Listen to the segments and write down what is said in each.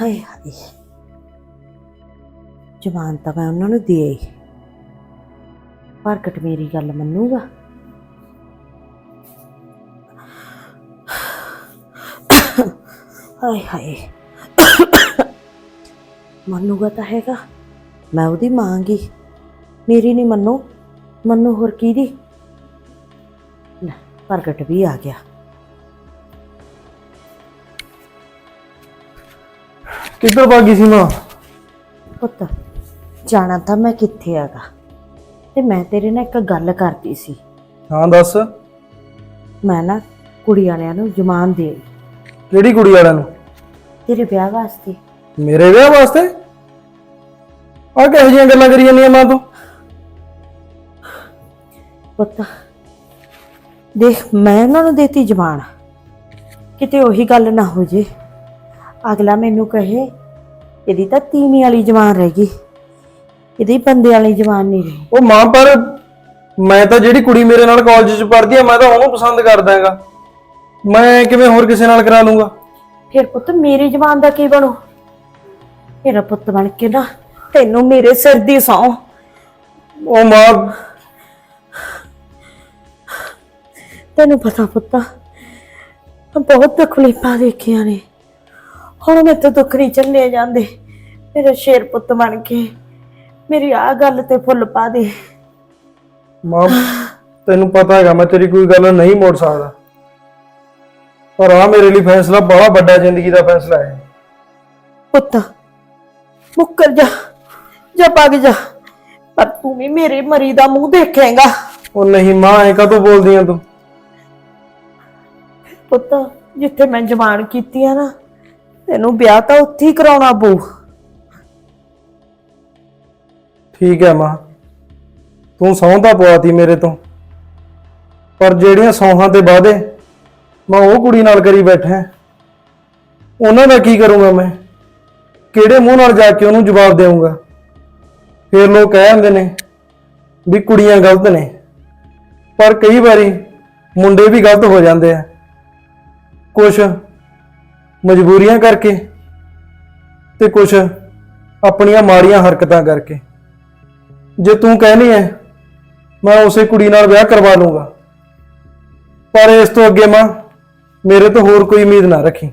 ਹਾਏ ਹਾਏ। ਜਵਾਨ ਤਾਂ ਮੈਂ ਉਹਨਾਂ ਨੂੰ ਦੇ ਆਈ। ਪ੍ਰਗਟ ਮੇਰੀ ਗੱਲ ਮੰਨੂਗਾ। ਹਾਏ ਹਾਏ। ਮੰਨੂਗਾ ਤਾਂ ਹੈਗਾ। ਮੈਂ ਉਹਦੀ ਮਾਂਗੀ ਮੇਰੀ ਨਹੀਂ ਮੰਨੋ। ਮੰਨੋ ਹੋਰ ਕਿਹਦੀ ਲੈ ਪ੍ਰਗਟ ਵੀ ਆ ਗਿਆ। ਕਿੱਧਰ ਭਾਗੀ ਸੀ ਮਾਂ? ਪੁੱਤ ਜਾਣਾ ਤਾਂ ਮੈਂ ਕਿੱਥੇ ਆਗਾ ਤੇ ਮੈਂ ਤੇਰੇ ਨਾਲ ਇੱਕ ਗੱਲ ਕਰਦੀ ਸੀ। ਹਾਂ ਦੱਸ। ਮੈਂ ਨਾ ਕੁੜੀ ਵਾਲਿਆਂ ਨੂੰ ਜਮਾਨ ਦੇ ਆਈ, ਕਿਹੜੀ ਕੁੜੀ ਵਾਲਿਆਂ ਨੂੰ? ਤੇਰੇ ਵਿਆਹ ਵਾਸਤੇ। ਮੇਰੇ ਵਿਆਹ ਵਾਸਤੇ? ਆ ਕਿਹੋ ਜਿਹੀਆਂ ਗੱਲਾਂ ਕਰੀ ਜਾਂਦੀਆਂ ਮਾਂ ਤੂੰ? ਪੁੱਤ ਦੇਖ ਮੈਂ ਉਹਨਾਂ ਨੂੰ ਦੇਤੀ ਜਮਾਨ। ਕਿਤੇ ਉਹੀ ਗੱਲ ਨਾ ਹੋ ਜੇ। ਅਗਲਾ ਮੈਨੂੰ ਕਹੇ ਇਹਦੀ ਤਾਂ ਤੀਵੀਂ ਵਾਲੀ ਜਮਾਨ ਰਹਿ ਗਈ। ਇਹਦੀ ਬੰਦੇ ਵਾਲੀ ਜਮਾਨ ਨਹੀਂ ਰਹੀ। ਉਹ ਮਾਂ ਪਰ ਮੈਂ ਤਾਂ ਜਿਹੜੀ ਕੁੜੀ ਮੇਰੇ ਨਾਲ ਕਾਲਜ 'ਚ ਪੜ੍ਹਦੀ ਆ ਮੈਂ ਤਾਂ ਉਹਨੂੰ ਪਸੰਦ ਕਰਦਾ ਹੈਗਾ। ਮੈਂ ਕਿਵੇਂ ਹੋਰ ਕਿਸੇ ਨਾਲ ਕਰਾ ਲੂੰਗਾ? ਫਿਰ ਪੁੱਤ ਮੇਰੀ ਜਵਾਨ ਦਾ ਕੀ ਬਣੂ? ਮੇਰਾ ਪੁੱਤ ਬਣ ਕੇ ਨਾ ਤੈਨੂੰ ਮੇਰੇ ਸਿਰ ਦੀ ਸੌ ਉਹ ਮਾਂ ਤੈਨੂੰ ਪਤਾ ਪੁੱਤਾ ਬਹੁਤ ਤਕਲੀਫਾਂ ਦੇਖੀਆਂ ਨੇ। ਹੁਣ ਮੈਂ ਤਾਂ ਦੁੱਖ ਨਹੀਂ ਚੱਲੇ ਜਾਂਦੇ। ਮੇਰਾ ਸ਼ੇਰ ਪੁੱਤ ਬਣ ਕੇ ਮੇਰੀ ਆ ਗੱਲ ਤੇ ਫੁੱਲ ਪਾ ਦੇ। ਮਾਂ ਤੈਨੂੰ ਪਤਾ ਹੈਗਾ ਮੈਂ ਤੇਰੀ ਕੋਈ ਗੱਲ ਨਹੀਂ ਮੋੜ ਸਕਦਾ। ਪਰ ਆ ਮੇਰੇ ਲਈ ਫੈਸਲਾ ਬੜਾ ਵੱਡਾ ਜ਼ਿੰਦਗੀ ਦਾ ਫੈਸਲਾ ਹੈ। ਪੁੱਤ ਮੁੱਕਰ ਜਾ ਜਾ ਪੱਗ ਜਾ। ਪਰ ਤੂੰ ਵੀ ਮੇਰੇ ਮਰੀ ਦਾ ਮੂੰਹ ਦੇਖੇਂਗਾ। ਉਹ ਨਹੀਂ ਮਾਂ ਐ ਕਦੋਂ ਬੋਲਦੀ ਆ ਤੂੰ? ਪੁੱਤ ਜਿੱਥੇ ਮੈਂ ਜਵਾਨ ਕੀਤੀ ਆ ਨਾ ਤੈਨੂੰ ਵਿਆਹ ਤਾਂ ਉੱਥੇ ਹੀ ਕਰਾਉਣਾ ਪਊ। ਠੀਕ ਹੈ ਮਾਂ। ਤੂੰ ਸਹੁੰ ਤਾਂ ਪਵਾਤੀ ਮੇਰੇ ਤੋਂ। ਪਰ ਜਿਹੜੀਆਂ ਸੌਹਾਂ ਤੇ ਵਾਅਦੇ ਮੈਂ ਉਹ ਕੁੜੀ ਨਾਲ ਕਰੀ ਬੈਠਾ ਉਹਨਾਂ ਦਾ ਕੀ ਕਰੂੰਗਾ ਮੈਂ? ਕਿਹੜੇ ਮੂੰਹ ਨਾਲ ਜਾ ਕੇ ਉਹਨੂੰ ਜਵਾਬ ਦੇਵਾਂਗਾ ਫਿਰ ਲੋਕ ਕਹਿ ਜਾਂਦੇ ਨੇ ਵੀ ਕੁੜੀਆਂ ਗਲਤ ਨੇ। ਪਰ ਕਈ ਵਾਰੀ ਮੁੰਡੇ ਵੀ ਗਲਤ ਹੋ ਜਾਂਦੇ ਆ। ਕੁਝ ਮਜਬੂਰੀਆਂ ਕਰਕੇ ਤੇ ਕੁਝ ਆਪਣੀਆਂ ਮਾੜੀਆਂ ਹਰਕਤਾਂ ਕਰਕੇ। ਜੇ ਤੂੰ ਕਹਿੰਦੀ ਹੈ ਮੈਂ ਉਸੇ ਕੁੜੀ ਨਾਲ ਵਿਆਹ ਕਰਵਾ ਲੂੰਗਾ। ਪਰ ਇਸ ਤੋਂ ਅੱਗੇ ਮਾਂ, ਮੇਰੇ ਤੋਂ ਹੋਰ ਕੋਈ ਉਮੀਦ ਨਾ ਰੱਖੀ।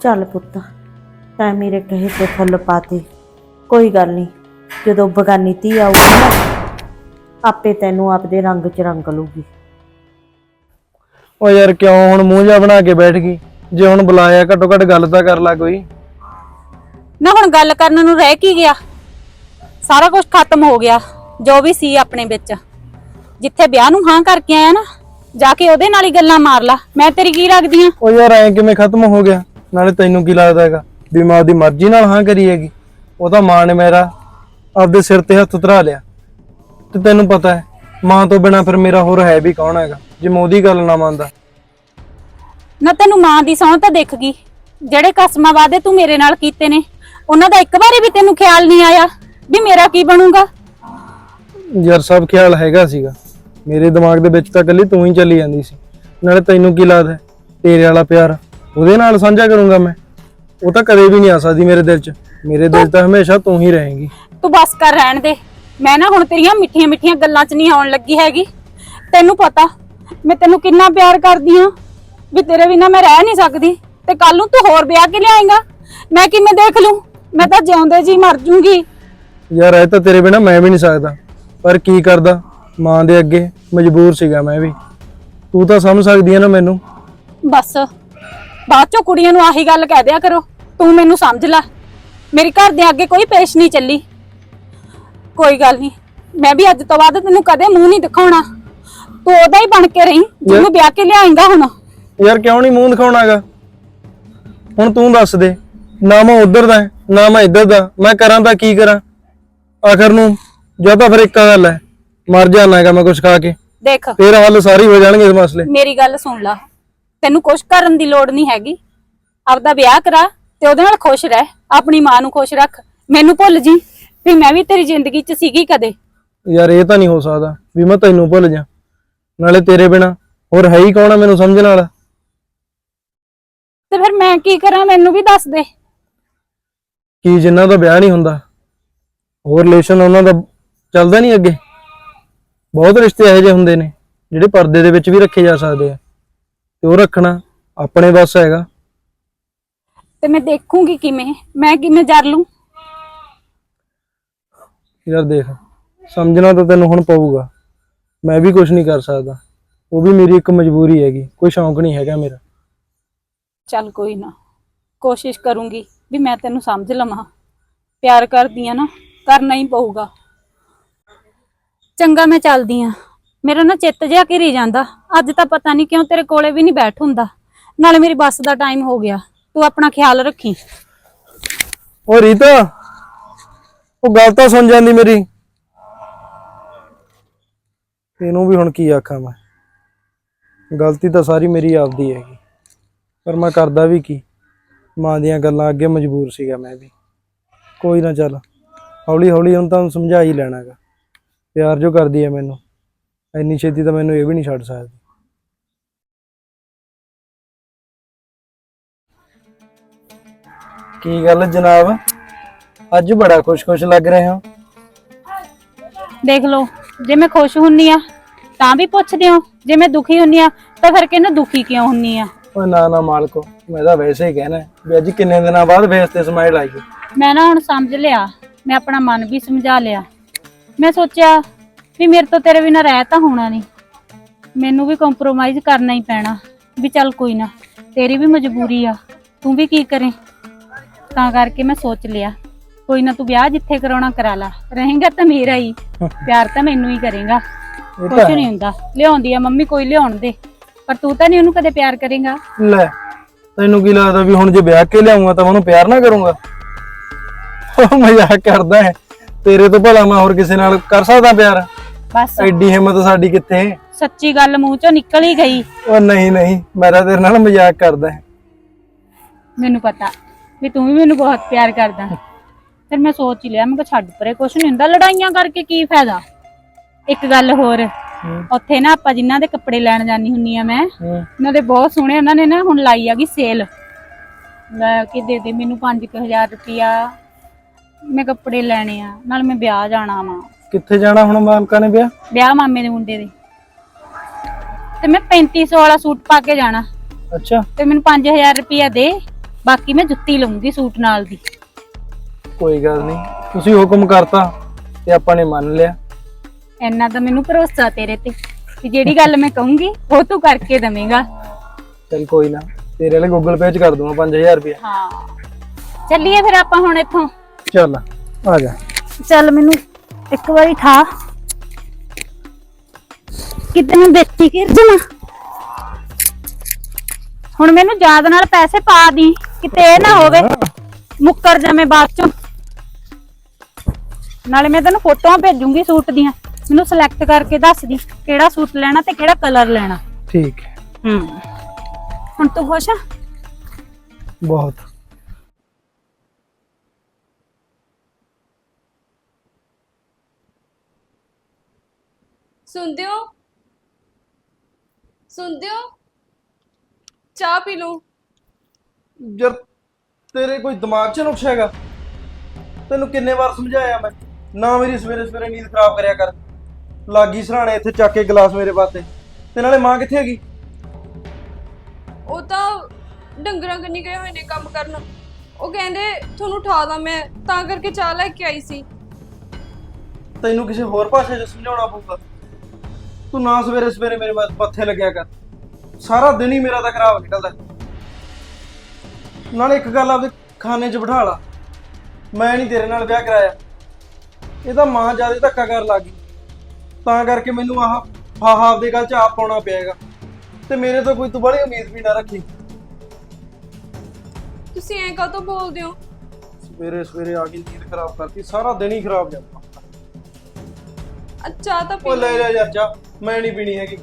ਚੱਲ ਪੁੱਤ ਤੈਂ ਮੇਰੇ ਕਹੇ ਤੇ ਫੁੱਲ ਪਾਤੇ ਕੋਈ ਗੱਲ ਨਹੀਂ, ਜਦੋਂ ਬਗਾਨੀ ਧੀ ਆਊਗੀ ਨਾ ਆਪੇ ਤੈਨੂੰ ਆਪਦੇ ਰੰਗ ਚ ਰੰਗ ਲੂਗੀ ਓ ਯਾਰ ਕਿਉਂ ਹੁਣ ਮੂੰਹ ਜਾ ਬਣਾ ਕੇ ਬੈਠ ਗਈ? ਜੇ ਹੁਣ ਬੁਲਾਇਆ ਘੱਟੋ ਘੱਟ ਗੱਲ ਤਾਂ ਕਰ ਲੈ ਕੋਈ। ਨਾ ਹੁਣ ਗੱਲ ਕਰਨ ਨੂੰ ਰਹਿ ਕੀ ਗਿਆ? ਸਾਰਾ ਕੁਝ ਖਤਮ ਹੋ ਗਿਆ ਜੋ ਵੀ ਸੀ ਆਪਣੇ ਵਿੱਚ। ਜਿੱਥੇ ਵਿਆਹ ਨੂੰ ਹਾਂ ਕਰਕੇ ਆਇਆ ਨਾ ਜਾ ਕੇ ਉਹਦੇ ਨਾਲ ਹੀ ਗੱਲਾਂ ਮਾਰ ਲਾ। ਮੈਂ ਤੇਰੀ ਕੀ ਲੱਗਦੀ ਆ? ਓ ਯਾਰ ਐ ਕਿਵੇਂ ਖਤਮ ਹੋ ਗਿਆ? ਨਾਲੇ ਤੈਨੂੰ ਕੀ ਲੱਗਦਾ ਹੈਗਾ? ਵੀ ਮੈਂ ਉਹਦੀ ਮਰਜ਼ੀ ਨਾਲ ਹਾਂ ਕਰੀ ਹੈਗੀ। ਉਹ ਤਾਂ ਮਾਂ ਨੇ ਮੇਰਾ। ਆਪਦੇ ਸਿਰ ਤੇ ਹੱਥ ਧਰਾ ਲਿਆ। ਤੇ ਤੈਨੂੰ ਪਤਾ ਹੈ ਮਾਂ ਤੋਂ ਬਿਨਾ ਫਿਰ ਮੇਰਾ ਹੋਰ ਹੈ ਵੀ ਕੌਣ ਹੈਗਾ ਜੇ ਮੈਂ ਉਹਦੀ ਗੱਲ ਨਾ ਮੰਨਦਾ ਨਾ ਤੈਨੂੰ ਮਾਂ ਦੀ ਸਹੁੰ ਤਾਂ ਦਿਖ ਗਈ ਜਿਹੜੇ ਕਸਮਾਂ ਵਾਦੇ ਤੂੰ ਮੇਰੇ ਨਾਲ ਕੀਤੇ ਨੇ ਉਹਨਾਂ ਦਾ ਇੱਕ ਵਾਰੀ ਵੀ ਤੈਨੂੰ ਖਿਆਲ ਨਹੀਂ ਆਇਆ ਵੀ ਮੇਰਾ ਕੀ ਬਣੂਗਾ ਯਾਰ ਸਭ ਖਿਆਲ ਹੈਗਾ ਸੀਗਾ ਮੇਰੇ ਦਿਮਾਗ ਦੇ ਵਿੱਚ ਤਾਂ ਇਕੱਲੀ ਤੂੰ ਹੀ ਚੱਲੀ ਜਾਂਦੀ ਸੀ ਨਾਲੇ ਤੈਨੂੰ ਕੀ ਲੱਗਦਾ ਹੈ? ਤੇਰੇ ਵਾਲਾ ਪਿਆਰ ਉਹਦੇ ਨਾਲ ਸਾਂਝਾ ਕਰੂੰਗਾ ਮੈਂ ਉਹ ਤਾਂ ਕਦੇ ਵੀ ਨਹੀਂ ਆ ਸਕਦੀ ਮੇਰੇ ਦਿਲ 'ਚ ਮੇਰੇ ਦਿਲ 'ਚ ਤਾਂ ਹਮੇਸ਼ਾ ਤੂੰ ਹੀ ਰਹੇਂਗੀ ਤੂੰ ਬਸ ਕਰ ਰਹਿਣ ਦੇ ਮੈਂ ਨਾ ਹੁਣ ਤੇਰੀਆਂ ਮਿੱਠੀਆਂ ਮਿੱਠੀਆਂ ਗੱਲਾਂ 'ਚ ਨਹੀਂ ਆਉਣ ਲੱਗੀ ਹੈਗੀ। ਤੈਨੂੰ ਪਤਾ ਮੈਂ ਤੈਨੂੰ ਕਿੰਨਾ ਪਿਆਰ ਕਰਦੀ ਆ ਵੀ ਤੇਰੇ ਬਿਨਾਂ ਮੈਂ ਰਹਿ ਨਹੀਂ ਸਕਦੀ। ਤੇ ਕੱਲ ਨੂੰ ਤੂੰ ਹੋਰ ਵਿਆਹ ਕੇ ਲਿਆਏਂਗਾ। ਮੈਂ ਕਿਵੇਂ ਦੇਖ ਲੂੰ? ਮੈਂ ਤਾਂ ਜਿਉਂਦੇ ਜੀ ਮਰ ਜੂੰਗੀ। ਯਾਰ ਇਹ ਤਾਂ ਤੇਰੇ ਬਿਨਾ ਮੈਂ ਵੀ ਨਹੀਂ ਸਕਦਾ। ਪਰ ਕੀ ਕਰਦਾ? ਮਾਂ ਦੇ ਅੱਗੇ ਮਜਬੂਰ ਸੀਗਾ ਮੈਂ ਵੀ। ਤੂੰ ਤਾਂ ਸਮਝ ਸਕਦੀ ਹੈ ਨਾ ਮੈਨੂੰ। ਬਸ ਬਾਅਦ ਚੋਂ ਕੁੜੀਆਂ ਨੂੰ ਆਹੀ ਗੱਲ ਕਹਿ ਦਿਆ ਕਰੋ। ਤੂੰ ਮੈਨੂੰ ਸਮਝ ਲੈ। ਮੇਰੇ ਘਰ ਦੇ ਅੱਗੇ ਕੋਈ ਪੇਸ਼ ਨਹੀਂ ਚੱਲੀ। ਕੋਈ ਗੱਲ ਨਹੀਂ। ਮੈਂ ਵੀ ਅੱਜ ਤੋਂ ਬਾਅਦ ਤੈਨੂੰ ਕਦੇ ਮੂੰਹ ਨਹੀਂ ਦਿਖਾਉਣਾ। ਤੂੰ ਉਹਦਾ ਹੀ ਬਣ ਕੇ ਰਹੀਂ ਜਿਹਨੂੰ ਵਿਆਹ ਕੇ ਲਿਆਏਂਗਾ ਹੁਣ। ਯਾਰ ਕਿਉਂ ਨਹੀਂ ਮੂੰਹ ਦਿਖਾਉਣਾਗਾ ਹੁਣ ਤੂੰ ਦੱਸ ਦੇ ਨਾ ਮੈਂ ਉਧਰ ਦਾ ਨਾ ਮੈਂ ਇੱਧਰ ਦਾ ਮੈਂ ਕਰਾਂ ਤਾਂ ਕੀ ਕਰਾਂ? ਆਖਰ ਨੂੰ ਜਾਂ ਤਾਂ ਫਿਰ ਇੱਕ ਗੱਲ ਹੈ ਮਰ ਜਾਣਾ ਹੈਗਾ ਮੈਂ ਕੁਝ ਖਾ ਕੇ। ਦੇਖ। ਫੇਰ ਹੱਲ ਸਾਰੀ ਹੋ ਜਾਣਗੇ ਇਸ ਮਸਲੇ। ਮੇਰੀ ਗੱਲ ਸੁਣ ਲੈ। ਤੈਨੂੰ ਕੁਛ ਕਰਨ ਦੀ ਲੋੜ ਨਹੀਂ ਹੈਗੀ। ਆਪਦਾ ਵਿਆਹ ਕਰਾ ਤੇ ਉਹਦੇ ਨਾਲ ਖੁਸ਼ ਰਹਿ। ਆਪਣੀ ਮਾਂ ਨੂੰ ਖੁਸ਼ ਰੱਖ। ਮੈਨੂੰ ਭੁੱਲ ਜੀ। ਵੀ ਮੈਂ ਵੀ ਤੇਰੀ ਜ਼ਿੰਦਗੀ 'ਚ ਸੀਗੀ ਕਦੇ। ਯਾਰ ਇਹ ਤਾਂ ਨਹੀਂ ਹੋ ਸਕਦਾ ਵੀ ਮੈਂ ਤੈਨੂੰ ਭੁੱਲ ਜਾ। ਨਾਲੇ ਤੇਰੇ ਬਿਨਾ ਹੋਰ ਹੈ ਹੀ ਕੌਣ ਆ ਮੈਨੂੰ ਸਮਝਣ ਵਾਲਾ? ਤੇ ਫਿਰ ਮੈਂ ਕੀ ਕਰਾਂ ਮੈਨੂੰ ਵੀ ਦੱਸ ਦੇ। ਕੀ ਜਿਨ੍ਹਾਂ ਦਾ ਵਿਆਹ ਨਹੀਂ ਹੁੰਦਾ ਹੋਰ ਰਿਲੇਸ਼ਨ ਉਹਨਾਂ ਦਾ ਚੱਲਦਾ ਨਹੀਂ ਅੱਗੇ। ਬਹੁਤ ਰਿਸ਼ਤੇ ਇਹੋ ਜਿਹੇ ਹੁੰਦੇ ਨੇ ਜਿਹੜੇ ਪਰਦੇ ਦੇ ਵਿੱਚ ਵੀ ਰੱਖੇ ਜਾ ਸਕਦੇ ਆ। ਤੇ ਉਹ ਰੱਖਣਾ ਆਪਣੇ ਵੱਸ ਹੈਗਾ। ਤੇ ਮੈਂ ਦੇਖੂੰਗੀ ਕਿਵੇਂ ਮੈਂ ਕਿਵੇਂ ਜਰ ਲੂੰ। ਯਾਰ ਦੇਖ ਸਮਝਣਾ ਤਾਂ ਤੈਨੂੰ ਹੁਣ ਪਊਗਾ। ਮੈਂ ਵੀ ਕੁਝ ਨਹੀਂ ਕਰ ਸਕਦਾ। ਉਹ ਵੀ ਮੇਰੀ ਇੱਕ ਮਜਬੂਰੀ ਹੈਗੀ ਕੋਈ ਸ਼ੌਂਕ ਨਹੀਂ ਹੈਗਾ ਮੇਰਾ। ਚੱਲ ਕੋਈ ਨਾ ਕੋਸ਼ਿਸ਼ ਕਰੂੰਗੀ ਵੀ ਮੈਂ ਤੈਨੂੰ ਸਮਝ ਲਵਾਂ। ਪਿਆਰ ਕਰਦੀ ਆ ਨਾ ਕਰਨਾ ਹੀ ਪਊਗਾ। ਚੰਗਾ ਮੈਂ ਚੱਲਦੀ ਆ। ਮੇਰਾ ਨਾ ਚਿੱਤ ਜਿਹਾ ਘਿਰੀ ਜਾਂਦਾ। ਅੱਜ ਤਾਂ ਪਤਾ ਨਹੀਂ ਕਿਉਂ ਤੇਰੇ ਕੋਲੇ ਵੀ ਨਹੀਂ ਬੈਠ ਹੁੰਦਾ। ਨਾਲੇ ਮੇਰੀ ਬੱਸ ਦਾ ਟਾਈਮ ਹੋ ਗਿਆ। ਤੂੰ ਆਪਣਾ ਖਿਆਲ ਰੱਖੀ। ਉਹ ਰੀਤਾ ਉਹ ਗੱਲ ਤਾਂ ਸੁਣ ਜਾਂਦੀ ਮੇਰੀ। ਇਹਨੂੰ ਵੀ ਹੁਣ ਕੀ ਆਖਾਂ ਮੈਂ। ਗਲਤੀ ਤਾਂ ਸਾਰੀ ਮੇਰੀ ਆਪਦੀ ਹੈਗੀ। ਪਰ ਮੈਂ ਕਰਦਾ ਵੀ ਕੀ। ਮਾਂ ਦੀਆਂ ਗੱਲਾਂ ਅੱਗੇ ਮਜਬੂਰ ਸੀਗਾ ਮੈਂ ਵੀ। ਕੋਈ ਨਾ ਚੱਲ। ਹੌਲੀ ਹੌਲੀ ਹੁਣ ਤਾਂ ਸਮਝਾ ਹੀ ਲੈਣਾਗਾ। ਪਿਆਰ ਜੋ ਕਰਦੀ ਹੈ ਮੈਨੂੰ। ਇੰਨੀ ਛੇਤੀ ਤਾਂ ਮੈਨੂੰ ਇਹ ਵੀ ਨਹੀਂ ਛੱਡ ਸਕਦੀ। ਕੀ ਗੱਲ ਜਨਾਬ? ਅੱਜ ਬੜਾ ਖੁਸ਼-ਖੁਸ਼ ਲੱਗ ਰਹੇ ਹੋ। ਦੇਖ ਲਓ ਜੇ ਮੈਂ ਖੁਸ਼ ਹੁੰਨੀ ਆ ਤਾਂ ਵੀ ਪੁੱਛਦੇ ਹੋ। ਜੇ ਮੈਂ ਦੁਖੀ ਹੁੰਨੀ ਆ ਤਾਂ ਫਿਰ ਕਹਿੰਦੇ ਦੁਖੀ ਕਿਉਂ ਹੁੰਨੀ ਆ? ਓਏ ਨਾ ਨਾ ਮਾਲਕੋ ਮੈਂ ਤਾਂ ਵੈਸੇ ਹੀ ਕਹਿਣਾ ਹੈ ਵੀ ਅੱਜ ਕਿੰਨੇ ਦਿਨਾਂ ਬਾਅਦ ਫੇਸ ਤੇ ਸਮਾਈਲ ਆਈ ਹੈ। ਮੈਂ ਨਾ ਹੁਣ ਸਮਝ ਲਿਆ ਮੈਂ ਆਪਣਾ ਮਨ ਵੀ ਸਮਝਾ ਲਿਆ। ਮੈਂ ਸੋਚਿਆ ਵੀ ਮੇਰੇ ਤੋਂ ਤੇਰੇ ਬਿਨਾਂ ਰਹਿ ਤਾਂ ਹੋਣਾ ਨਹੀਂ ਮੈਨੂੰ ਵੀ ਕੰਪਰੋਮਾਈਜ਼ ਕਰਨਾ ਹੀ ਪੈਣਾ ਵੀ ਚੱਲ ਕੋਈ ਨਾ ਤੇਰੀ ਵੀ ਮਜਬੂਰੀ ਆ ਤੂੰ ਵੀ ਕੀ ਕਰੇ? ਤਾਂ ਕਰਕੇ ਮੈਂ ਸੋਚ ਲਿਆ। ਕੋਈ ਨਾ ਤੂੰ ਵਿਆਹ ਜਿੱਥੇ ਕਰਾਉਣਾ ਕਰਾ ਲਾ। ਰਹੇਗਾ ਤਾਂ ਮੇਰਾ ਹੀ। ਪਿਆਰ ਤਾਂ ਮੈਨੂੰ ਹੀ ਕਰੇਗਾ। ਤਾਂ ਨਹੀਂ ਹੁੰਦਾ। ਲਿਆਉਂਦੀ ਆ ਮੰਮੀ ਕੋਈ ਲਿਆਉਣ ਦੇ। ਪਰ ਤੂੰ ਤਾਂ ਨਹੀਂ ਉਹਨੂੰ ਕਦੇ ਪਿਆਰ ਕਰੇਗਾ। ਲੈ ਤੈਨੂੰ ਕੀ ਲੱਗਦਾ ਵੀ ਹੁਣ ਜੇ ਵਿਆਹ ਕੇ ਲਿਆਉਂਗਾ ਤਾਂ ਉਹਨੂੰ ਪਿਆਰ ਨਾ ਕਰੂੰਗਾ? ਉਹ ਮਜ਼ਾਕ ਕਰਦਾ ਹੈ। ਤੇਰੇ ਤੋਂ ਭਲਾ ਮੈਂ ਹੋਰ ਕਿਸੇ ਨਾਲ ਕਰ ਸਕਦਾ ਪਿਆਰ? ਬਸ। ਐਡੀ ਹਿੰਮਤ ਸਾਡੀ ਕਿੱਥੇ? ਸੱਚੀ ਗੱਲ ਮੂੰਹ ਚੋਂ ਨਿਕਲ ਹੀ ਗਈ। ਉਹ ਨਹੀਂ ਨਹੀਂ ਮੈਂ ਤਾਂ ਤੇਰੇ ਨਾਲ ਮਜ਼ਾਕ ਕਰਦਾ। ਹੈ ਮੈਨੂੰ ਪਤਾ ਵੀ ਤੂੰ ਵੀ ਮੈਨੂੰ ਬਹੁਤ ਪਿਆਰ ਕਰਦਾ। ਫਿਰ ਮੈਂ ਸੋਚ ਹੀ ਲਿਆ ਮੈਂ ਕਿਹਾ ਛੱਡ ਪਰੇ ਕੁਛ ਨਹੀਂ ਹੁੰਦਾ ਲੜਾਈਆਂ ਕਰਕੇ ਕੀ ਫਾਇਦਾ? ਇੱਕ ਗੱਲ ਹੋਰ ਉੱਥੇ ਨਾ ਆਪਾਂ ਜਿਨ੍ਹਾਂ ਦੇ ਕੱਪੜੇ ਲੈਣ ਜਾਣੀ ਹੁੰਨੀ ਆ ਮੈਂ ਉਹਨਾਂ ਦੇ ਬਹੁਤ ਸੋਹਣੇ ਉਹਨਾਂ ਨੇ ਨਾ ਹੁਣ ਲਾਈ ਆਗੀ ਸੇਲ। ਲੈ ਕੇ ਦੇ ਦੇ ਮੈਨੂੰ 5000 ਰੁਪਿਆ ਮੈਂ ਕੱਪੜੇ ਲੈਣੇ ਆ ਨਾਲ ਮੈਂ ਵਿਆਹ ਜਾਣਾ ਵਾ। ਕਿੱਥੇ ਜਾਣਾ ਹੁਣ ਮਾਲਕਾ ਨੇ ਵਿਆਹ? ਵਿਆਹ ਮਾਮੇ ਦੇ ਮੁੰਡੇ ਦੇ। ਤੇ ਮੈਂ 3500 ਵਾਲਾ ਸੂਟ ਪਾ ਕੇ ਜਾਣਾ। ਅੱਛਾ। ਤੇ ਮੈਨੂੰ 5000 ਰੁਪਿਆ ਦੇ ਬਾਕੀ ਮੈਂ ਜੁੱਤੀ ਲਵਾਂਗੀ ਸੂਟ ਨਾਲ ਦੀ। ਕੋਈ ਗੱਲ ਨਹੀਂ। ਤੁਸੀਂ ਹੁਕਮ ਕਰਤਾ ਤੇ ਆਪਾਂ ਨੇ ਮੰਨ ਲਿਆ। ਇੰਨਾ ਤਾਂ ਮੈਨੂੰ ਭਰੋਸਾ ਤੇਰੇ ਤੇ ਕਿ ਜਿਹੜੀ ਗੱਲ ਮੈਂ ਕਹੂੰਗੀ ਉਹ ਤੂੰ ਕਰਕੇ ਦਵੇਂਗਾ। ਚਲ ਕੋਈ ਨਾ ਤੇਰੇ ਲਈ ਗੂਗਲ ਪੇ ਚ ਕਰ ਦੂੰਗਾ 5000 ਰੁਪਏ ਹਾਂ। ਚੱਲੀਏ ਫਿਰ ਆਪਾਂ ਹੁਣ ਇੱਥੋਂ। ਚੱਲ ਆ ਜਾ। ਚੱਲ ਮੈਨੂੰ ਇੱਕ ਵਾਰੀ ਠਾ। ਕਿਤੇ ਨੂੰ ਬੇਤੀ ਕਰ ਹੁਣ ਮੈਨੂੰ ਯਾਦ ਨਾਲ ਪੈਸੇ ਪਾ ਦੀ ਕਿਤੇ ਇਹ ਨਾ ਹੋਵੇ। ਮੁੱਕਰ ਜਾਵੇਂ ਬਾਅਦ ਚੋਂ। ਨਾਲੇ ਮੈਂ ਤੈਨੂੰ ਫੋਟੋਆਂ ਭੇਜੂੰਗੀ ਸੂਟ ਦੀਆਂ। ਮੈਨੂੰ ਸਿਲੈਕਟ ਕਰਕੇ ਦੱਸ ਦੀ ਕਿਹੜਾ ਸੂਟ ਲੈਣਾ ਤੇ ਕਿਹੜਾ ਕਲਰ ਲੈਣਾ। ਠੀਕ ਹੈ। ਹੂੰ। ਹੁਣ ਤੂੰ ਖੁਸ਼ ਆ? ਬਹੁਤ। ਸੁਣਦੇ ਹੋ? ਸੁਣਦੇ ਹੋ? ਚਾਹ ਪੀ ਲਓ। ਯਾਰ ਤੇਰੇ ਕੋਈ ਦਿਮਾਗ 'ਚ ਨੁਕਸ ਹੈਗਾ? ਤੈਨੂੰ ਕਿੰਨੇ ਵਾਰ ਸਮਝਾਇਆ ਮੈਂ? ਨਾ ਮੇਰੀ ਸਵੇਰੇ ਸਵੇਰੇ ਨੀਂਦ ਖਰਾਬ ਕਰਿਆ ਕਰ। ਲਾਗੀ ਸਰਾਣੇ ਇੱਥੇ ਚੱਕ ਕੇ ਗਲਾਸ ਮੇਰੇ ਵਾਸਤੇ। ਤੇ ਨਾਲੇ ਮਾਂ ਕਿੱਥੇ ਹੈਗੀ? ਉਹ ਤਾਂ ਡੰਗਰਾਂ ਕੰਨੀ ਗਏ ਹੋਏ ਨੇ ਕੰਮ ਕਰਨ। ਉਹ ਕਹਿੰਦੇ ਤੁਹਾਨੂੰ ਉਠਾ ਦਾਂ ਮੈਂ ਤਾਂ ਕਰਕੇ ਚਾਹ ਲੈ ਕੇ ਆਈ ਸੀ। ਤੈਨੂੰ ਕਿਸੇ ਹੋਰ ਭਾਸ਼ਾ 'ਚ ਸਮਝਾਉਣਾ ਪਊਗਾ। ਤੂੰ ਨਾ ਸਵੇਰੇ ਸਵੇਰੇ ਮੇਰੇ ਮੱਥੇ ਪੱਥੇ ਲੱਗਿਆ ਕਰ। ਸਾਰਾ ਦਿਨ ਹੀ ਮੇਰਾ ਤਾਂ ਖਰਾਬ ਨਿਕਲਦਾ। ਨਾਲੇ ਇੱਕ ਗੱਲ ਆਪਦੇ ਖਾਨੇ 'ਚ ਬਿਠਾ ਲਾ। ਮੈਂ ਨਹੀਂ ਤੇਰੇ ਨਾਲ ਵਿਆਹ ਕਰਾਇਆ। ਇਹਦਾ ਮਾਂ ਜ਼ਿਆਦਾ ਧੱਕਾ ਕਰ ਲੱਗੀ ਤਾਂ ਕਰਕੇ ਮੈਨੂੰ ਆਹ ਫਾਹਾ ਆਪਦੇ ਗੱਲ 'ਚ ਆਪ ਪਾਉਣਾ ਪਿਆਗਾ। ਤੇ ਮੇਰੇ ਤੋਂ ਕੋਈ ਤੂੰ ਬੜੀ ਉਮੀਦ ਵੀ ਨਾ ਰੱਖੀ। ਤੁਸੀਂ ਐਂ ਕਾਹਤੋਂ ਬੋਲਦੇ ਹੋ? ਸਵੇਰੇ ਸਵੇਰੇ ਆ ਗਈ ਨੀਂਦ ਖਰਾਬ ਕਰਤੀ ਸਾਰਾ ਦਿਨ ਹੀ ਖਰਾਬ ਜਾਂਦਾ। ਚਾਹ ਤਾਂ ਪੀ ਲੈ ਲੈ ਯਾਰ ਜਾ ਮੈਂ ਨਹੀਂ ਪੀਣੀ ਹੈਗੀ।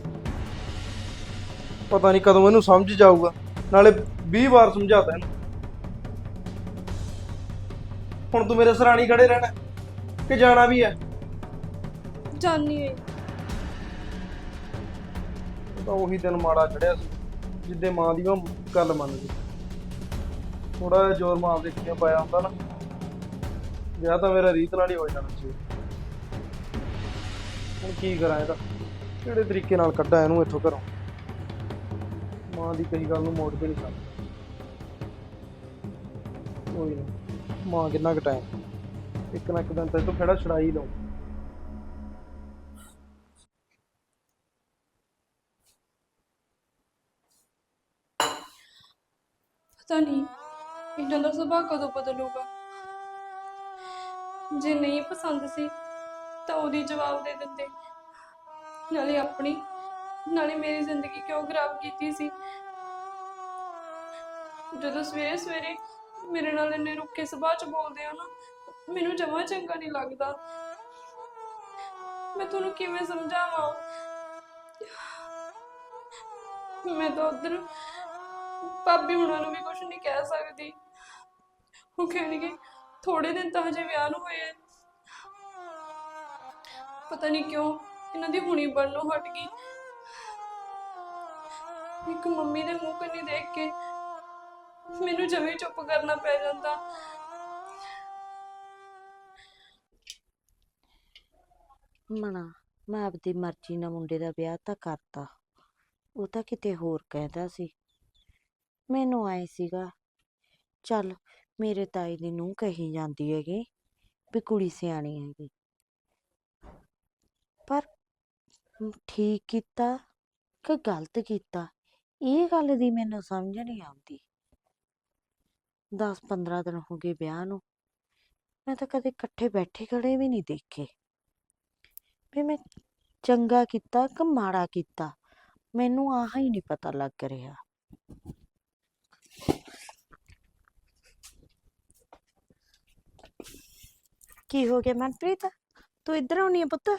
ਪਤਾ ਨਹੀਂ ਕਦੋਂ ਇਹਨੂੰ ਸਮਝ ਜਾਊਗਾ। ਨਾਲੇ 20 ਵਾਰ ਸਮਝਾਤਾ ਇਹਨੂੰ। ਹੁਣ ਤੂੰ ਮੇਰੇ ਸਰਾਣੀ ਖੜੇ ਰਹਿਣਾ। ਕਿ ਜਾਣਾ ਵੀ ਹੈ? ਜਾਨੀ ਹੈ ਉਹ ਤਾਂ ਉਹੀ ਦਿਨ ਮਾੜਾ ਚੜਿਆ ਸੀ ਜਿੱਦੇ ਮਾਂ ਦੀ ਉਹ ਗੱਲ ਮੰਨ ਗਈ। ਥੋੜਾ ਜਿਹਾ ਜ਼ੋਰ ਮਾਂ ਦੇ ਕਿਵੇਂ ਪਾਇਆ ਹੁੰਦਾ ਨਾ। ਵਿਆਹ ਤਾਂ ਮੇਰਾ ਰੀਤ ਨਾਲ ਹੀ ਹੋ ਜਾਣਾ ਸੀ। ਹੁਣ ਕੀ ਕਰਾਂ ਇਹਦਾ? ਕਿਹੜੇ ਤਰੀਕੇ ਨਾਲ ਕੱਢਾਂ ਇਹਨੂੰ ਇੱਥੋਂ ਘਰੋਂ? ਮਾਂ ਦੀ ਕਹੀ ਗੱਲ ਨੂੰ ਮੋੜ ਕੇ ਨਹੀਂ ਸਕਦਾ। ਕੋਈ ਨਾ ਮਾਂ ਕਿੰਨਾ ਕੁ ਟਾਈਮ ਇੱਕ ਨਾ ਇੱਕ ਦਿਨ ਤਾਂ ਇਹ ਖੜਾ ਛੁਡਾ ਹੀ ਲਊ ਪਤਾ ਨਹੀਂ ਇਹਨਾਂ ਦਾ ਸੁਭਾਅ ਕਦੋਂ ਬਦਲੂਗਾ ਜੇ ਨਹੀਂ ਪਸੰਦ ਸੀ, ਤਾਂ ਉਹਦੀ ਜਵਾਬ ਦੇ ਦਿੰਦੇ। ਨਾਲੇ ਆਪਣੀ, ਨਾਲੇ ਮੇਰੀ ਜ਼ਿੰਦਗੀ ਕਿਉਂ ਖਰਾਬ ਕੀਤੀ ਸੀ? ਜਦੋਂ ਸਵੇਰੇ ਸਵੇਰੇ ਮੇਰੇ ਨਾਲ ਇੰਨੇ ਰੁੱਕੇ ਸੁਭਾਅ ਚ ਬੋਲਦੇ ਆ ਨਾ ਮੈਨੂੰ ਜਮਾ ਚੰਗਾ ਨਹੀਂ ਲੱਗਦਾ। ਮੈਂ ਤੁਹਾਨੂੰ ਕਿਵੇਂ ਸਮਝਾਵਾਂ? ਮੈਂ ਤਾਂ ਉਧਰ ਭਾਬੀ ਹੁਣਾਂ ਨੂੰ ਵੀ ਕੁਝ ਨਹੀਂ ਕਹਿ ਸਕਦੀ। ਉਹ ਕਹਿਣਗੇ ਥੋੜੇ ਦਿਨ ਤਾਂ ਹਜੇ ਵਿਆਹ ਨੂੰ ਹੋਏ ਪਤਾ ਨਹੀਂ ਕਿਉਂ ਇਹਨਾਂ ਦੀ ਹੁਣੀ ਬਣਨੋਂ ਹਟ ਗਈ। ਇੱਕ ਮੰਮੀ ਦੇ ਮੂੰਹ ਕੰਨੀ ਦੇਖ ਕੇ ਮੈਨੂੰ ਜਮੇ ਚੁੱਪ ਕਰਨਾ ਪੈ ਜਾਂਦਾ। ਮਣਾ ਮੈਂ ਆਪਦੀ ਮਰਜ਼ੀ ਨਾਲ ਮੁੰਡੇ ਦਾ ਵਿਆਹ ਤਾਂ ਕਰਤਾ। ਉਹ ਤਾਂ ਕਿਤੇ ਹੋਰ ਕਹਿੰਦਾ ਸੀ। ਮੈਨੂੰ ਆਏ ਸੀਗਾ, ਚੱਲ ਮੇਰੇ ਤਾਈ ਦੀ ਨੂੰ ਕਹੀ ਜਾਂਦੀ ਹੈਗੀ ਵੀ ਕੁੜੀ ਸਿਆਣੀ ਹੈਗੀ। ਪਰ ਠੀਕ ਕੀਤਾ ਕਿ ਗਲਤ ਕੀਤਾ, ਇਹ ਗੱਲ ਦੀ ਮੈਨੂੰ ਸਮਝ ਨਹੀਂ ਆਉਂਦੀ। 10-15 ਦਿਨ ਹੋ ਗਏ ਵਿਆਹ ਨੂੰ, ਮੈਂ ਤਾਂ ਕਦੇ ਇਕੱਠੇ ਬੈਠੇ ਖੜੇ ਵੀ ਨਹੀਂ ਦੇਖੇ। ਵੀ ਮੈਂ ਚੰਗਾ ਕੀਤਾ ਕਿ ਮਾੜਾ ਕੀਤਾ? ਮੈਨੂੰ ਆਹ ਹੀ ਨਹੀਂ ਪਤਾ ਲੱਗ ਰਿਹਾ। ਕੀ ਹੋ ਗਿਆ ਮਨਪ੍ਰੀਤ? ਤੂੰ ਇੱਧਰ ਆਉਣੀ ਹੈ ਪੁੱਤ?